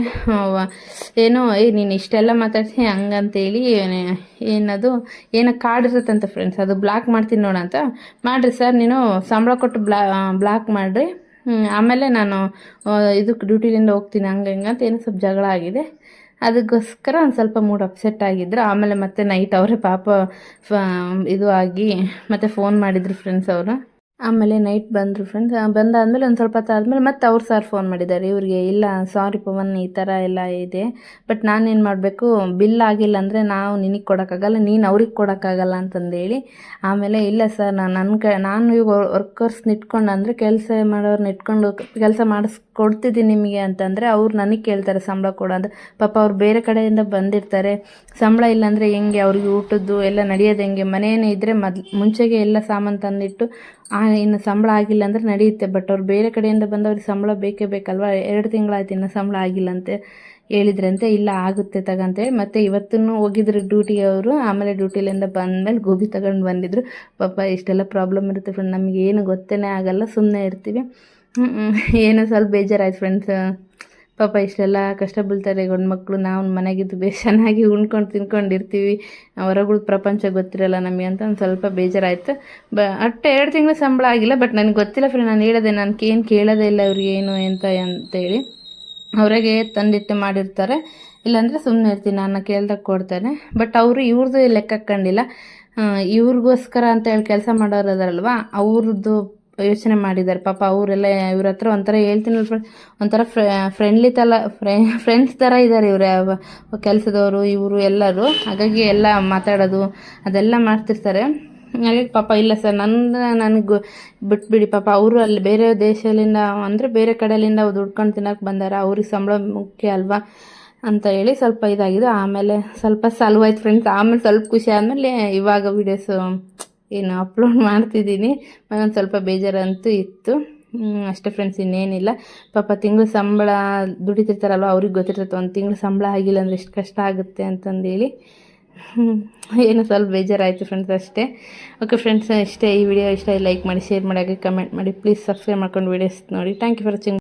ಏನು, ಏ, ನೀನು ಇಷ್ಟೆಲ್ಲ ಮಾತಾಡ್ತೀನಿ ಹಂಗಂತೇಳಿ ಏನೇ- ಏನದು, ಏನೋ ಕಾರ್ಡ್ ಇರುತ್ತಂತ ಫ್ರೆಂಡ್ಸ್ ಅದು ಬ್ಲಾಕ್ ಮಾಡ್ತೀನಿ ನೋಡಂತ ಮಾಡಿರಿ ಸರ್ ನೀನು ಸಂಬಳ ಕೊಟ್ಟು ಬ್ಲಾ ಬ್ಲಾಕ್ ಮಾಡಿರಿ. ಆಮೇಲೆ ನಾನು ಇದಕ್ಕೆ ಡ್ಯೂಟಿಲಿಂದ ಹೋಗ್ತೀನಿ, ಹಂಗೆ ಹಿಂಗೆ ಅಂತ. ಏನೋ ಸ್ವಲ್ಪ ಜಗಳ ಆಗಿದೆ. ಅದಕ್ಕೋಸ್ಕರ ಒಂದು ಸ್ವಲ್ಪ ಮೂಡ್ ಅಪ್ಸೆಟ್ ಆಗಿದ್ರು. ಆಮೇಲೆ ಮತ್ತೆ ನೈಟ್ ಅವರೇ ಪಾಪ ಇದು ಆಗಿ ಮತ್ತೆ ಫೋನ್ ಮಾಡಿದ್ರು ಫ್ರೆಂಡ್ಸ್ ಅವರು. ಆಮೇಲೆ ನೈಟ್ ಬಂದರು ಫ್ರೆಂಡ್ಸ್ ಬಂದಾದಮೇಲೆ ಒಂದು ಸ್ವಲ್ಪ ಹೊತ್ತು ಆದಮೇಲೆ ಮತ್ತೆ ಅವ್ರು ಸರ್ ಫೋನ್ ಮಾಡಿದ್ದಾರೆ. ಇವ್ರಿಗೆ, ಇಲ್ಲ ಸಾರಿ ಪವನ್, ಈ ಥರ ಎಲ್ಲ ಇದೆ. ಬಟ್ ನಾನೇನು ಮಾಡಬೇಕು? ಬಿಲ್ ಆಗಿಲ್ಲ ಅಂದರೆ ನಾವು ನಿನಗೆ ಕೊಡೋಕ್ಕಾಗಲ್ಲ, ನೀನು ಅವ್ರಿಗೆ ಕೊಡೋಕ್ಕಾಗಲ್ಲ ಅಂತಂದೇಳಿ. ಆಮೇಲೆ, ಇಲ್ಲ ಸರ್ ನಾನು ನನ್ನ ಕ ನಾನು ಇವಾಗ ವರ್ಕರ್ಸ್ನ ಇಟ್ಕೊಂಡು ಅಂದರೆ ಕೆಲಸ ಮಾಡೋರ್ನ ಇಟ್ಕೊಂಡು, ಕೆಲಸ ಮಾಡಿಸ್ ಕೊಡ್ತಿದ್ದೀನಿ ನಿಮಗೆ ಅಂತಂದರೆ ಅವ್ರು ನನಗೆ ಕೇಳ್ತಾರೆ ಸಂಬಳ ಕೊಡು ಅಂತ. ಪಾಪ ಅವ್ರು ಬೇರೆ ಕಡೆಯಿಂದ ಬಂದಿರ್ತಾರೆ. ಸಂಬಳ ಇಲ್ಲಾಂದರೆ ಹೆಂಗೆ ಅವ್ರಿಗೆ ಊಟದ್ದು ಎಲ್ಲ ನಡೆಯೋದು ಹೆಂಗೆ? ಮನೆಯೇ ಇದ್ದರೆ ಮೊದ್ಲು ಮುಂಚೆಗೆ ಎಲ್ಲ ಸಾಮಾನು ತಂದಿಟ್ಟು ಇನ್ನು ಸಂಬಳ ಆಗಿಲ್ಲ ಅಂದರೆ ನಡೆಯುತ್ತೆ. ಬಟ್ ಅವ್ರು ಬೇರೆ ಕಡೆಯಿಂದ ಬಂದವ್ರಿಗೆ ಸಂಬಳ ಬೇಕೇ ಬೇಕಲ್ವಾ? ಎರಡು ತಿಂಗಳಾಯ್ತು ಇನ್ನು ಸಂಬಳ ಆಗಿಲ್ಲ ಅಂತ ಹೇಳಿದ್ರಂತೆ. ಇಲ್ಲ, ಆಗುತ್ತೆ ತಗಂತೇಳಿ ಮತ್ತು ಇವತ್ತೂ ಹೋಗಿದ್ರು ಡ್ಯೂಟಿಗೆ ಅವರು. ಆಮೇಲೆ ಡ್ಯೂಟಿಲಿಂದ ಬಂದಮೇಲೆ ಗೋಬಿ ತಗೊಂಡು ಬಂದಿದ್ರು. ಪಾಪ ಇಷ್ಟೆಲ್ಲ ಪ್ರಾಬ್ಲಮ್ ಇರುತ್ತೆ ಫ್ರೆಂಡ್ ನಮಗೇನು ಗೊತ್ತೇ ಆಗಲ್ಲ. ಸುಮ್ಮನೆ ಇರ್ತೀವಿ. ಏನೋ ಸ್ವಲ್ಪ ಬೇಜಾರಾಯ್ತು ಫ್ರೆಂಡ್ಸ್ ಪಾಪ ಇಷ್ಟೆಲ್ಲ ಕಷ್ಟ ಬೀಳ್ತಾರೆ ಗಂಡು ಮಕ್ಕಳು ನಾವು ಮನೆಗಿದ್ದು ಬೇಸ್ ಚೆನ್ನಾಗಿ ಉಣ್ಕೊಂಡು ತಿನ್ಕೊಂಡಿರ್ತೀವಿ. ಹೊರಗಳ ಪ್ರಪಂಚ ಗೊತ್ತಿರಲ್ಲ ನಮಗೆ ಅಂತ ಒಂದು ಸ್ವಲ್ಪ ಬೇಜಾರಾಯಿತು. ಬ ಅಟ್ಟು ಎರಡು ತಿಂಗಳು ಸಂಬಳ ಆಗಿಲ್ಲ ಬಟ್ ನನಗೆ ಗೊತ್ತಿಲ್ಲ ಫ್ರೆಂಡ್ ನಾನು ಹೇಳಿದೆ ನನಗೆ ಏನು ಕೇಳೋದೇ ಇಲ್ಲ ಅವ್ರಿಗೆ ಏನು ಅಂತ ಅಂತೇಳಿ ಅವರಿಗೆ ತಂದಿಟ್ಟು ಮಾಡಿರ್ತಾರೆ. ಇಲ್ಲಾಂದರೆ ಸುಮ್ಮನೆ ಇರ್ತೀನಿ ನಾನು ಕೇಳ್ದಾಗ ಕೊಡ್ತಾರೆ. ಬಟ್ ಅವರು ಇವ್ರದ್ದು ಲೆಕ್ಕ ಕಂಡಿಲ್ಲ ಇವ್ರಿಗೋಸ್ಕರ ಅಂತ ಹೇಳಿ ಕೆಲಸ ಮಾಡೋರು ಅದಾರಲ್ವ ಅವ್ರದ್ದು ಯೋಚನೆ ಮಾಡಿದ್ದಾರೆ. ಪಾಪ ಅವರೆಲ್ಲ ಇವ್ರ ಹತ್ರ ಒಂಥರ ಹೇಳ್ತೀನಲ್ಲ ಒಂಥರ ಫ್ರೆಂಡ್ಲಿ ತಲ ಫ್ರೆಂಡ್ಸ್ ಥರ ಇದ್ದಾರೆ ಇವರು ಕೆಲಸದವರು, ಇವರು ಎಲ್ಲರೂ. ಹಾಗಾಗಿ ಎಲ್ಲ ಮಾತಾಡೋದು ಅದೆಲ್ಲ ಮಾಡ್ತಿರ್ತಾರೆ. ಹಾಗಾಗಿ ಪಾಪ ಇಲ್ಲ ಸರ್ ನನ್ನ ನನಗೆ ಬಿಟ್ಬಿಡಿ ಪಾಪ. ಅವರು ಅಲ್ಲಿ ಬೇರೆ ದೇಶದಿಂದ ಅಂದರೆ ಬೇರೆ ಕಡೆಯಿಂದ ದುಡ್ಕೊಂಡು ತಿನ್ನೋಕೆ ಬಂದಾರ, ಅವ್ರಿಗೆ ಸಂಬಳ ಮುಖ್ಯ ಅಲ್ವಾ ಅಂತ ಹೇಳಿ ಸ್ವಲ್ಪ ಇದಾಗಿದೆ. ಆಮೇಲೆ ಸ್ವಲ್ಪ ಸಲುವಾಯ್ತು ಫ್ರೆಂಡ್ಸ್ ಆಮೇಲೆ ಸ್ವಲ್ಪ ಖುಷಿ ಆದಮೇಲೆ ಇವಾಗ ವೀಡಿಯೋಸು ಏನು ಅಪ್ಲೋಡ್ ಮಾಡ್ತಿದ್ದೀನಿ. ಒಂದು ಸ್ವಲ್ಪ ಬೇಜಾರಂತೂ ಇತ್ತು. ಅಷ್ಟೇ ಫ್ರೆಂಡ್ಸ್ ಇನ್ನೇನಿಲ್ಲ. ಪಾಪ ತಿಂಗಳು ಸಂಬಳ ದುಡಿತಿರ್ತಾರಲ್ವ, ಅವ್ರಿಗೆ ಗೊತ್ತಿರ್ತೈತೆ, ಒಂದು ತಿಂಗಳು ಸಂಬಳ ಆಗಿಲ್ಲ ಅಂದರೆ ಎಷ್ಟು ಕಷ್ಟ ಆಗುತ್ತೆ ಅಂತಂದೇಳಿ. ಏನೋ ಸ್ವಲ್ಪ ಬೇಜಾರಾಯಿತು ಫ್ರೆಂಡ್ಸ್ ಅಷ್ಟೇ. ಓಕೆ ಫ್ರೆಂಡ್ಸ್ ಇಷ್ಟೇ ಈ ವಿಡಿಯೋ ಇಷ್ಟ ಲೈಕ್ ಮಾಡಿ ಶೇರ್ ಮಾಡಿ, ಹಾಗೆ ಕಮೆಂಟ್ ಮಾಡಿ ಪ್ಲೀಸ್ ಸಬ್ಸ್ಕ್ರೈಬ್ ಮಾಡ್ಕೊಂಡು ವೀಡಿಯೋಸ್ ನೋಡಿ. Thank you for watching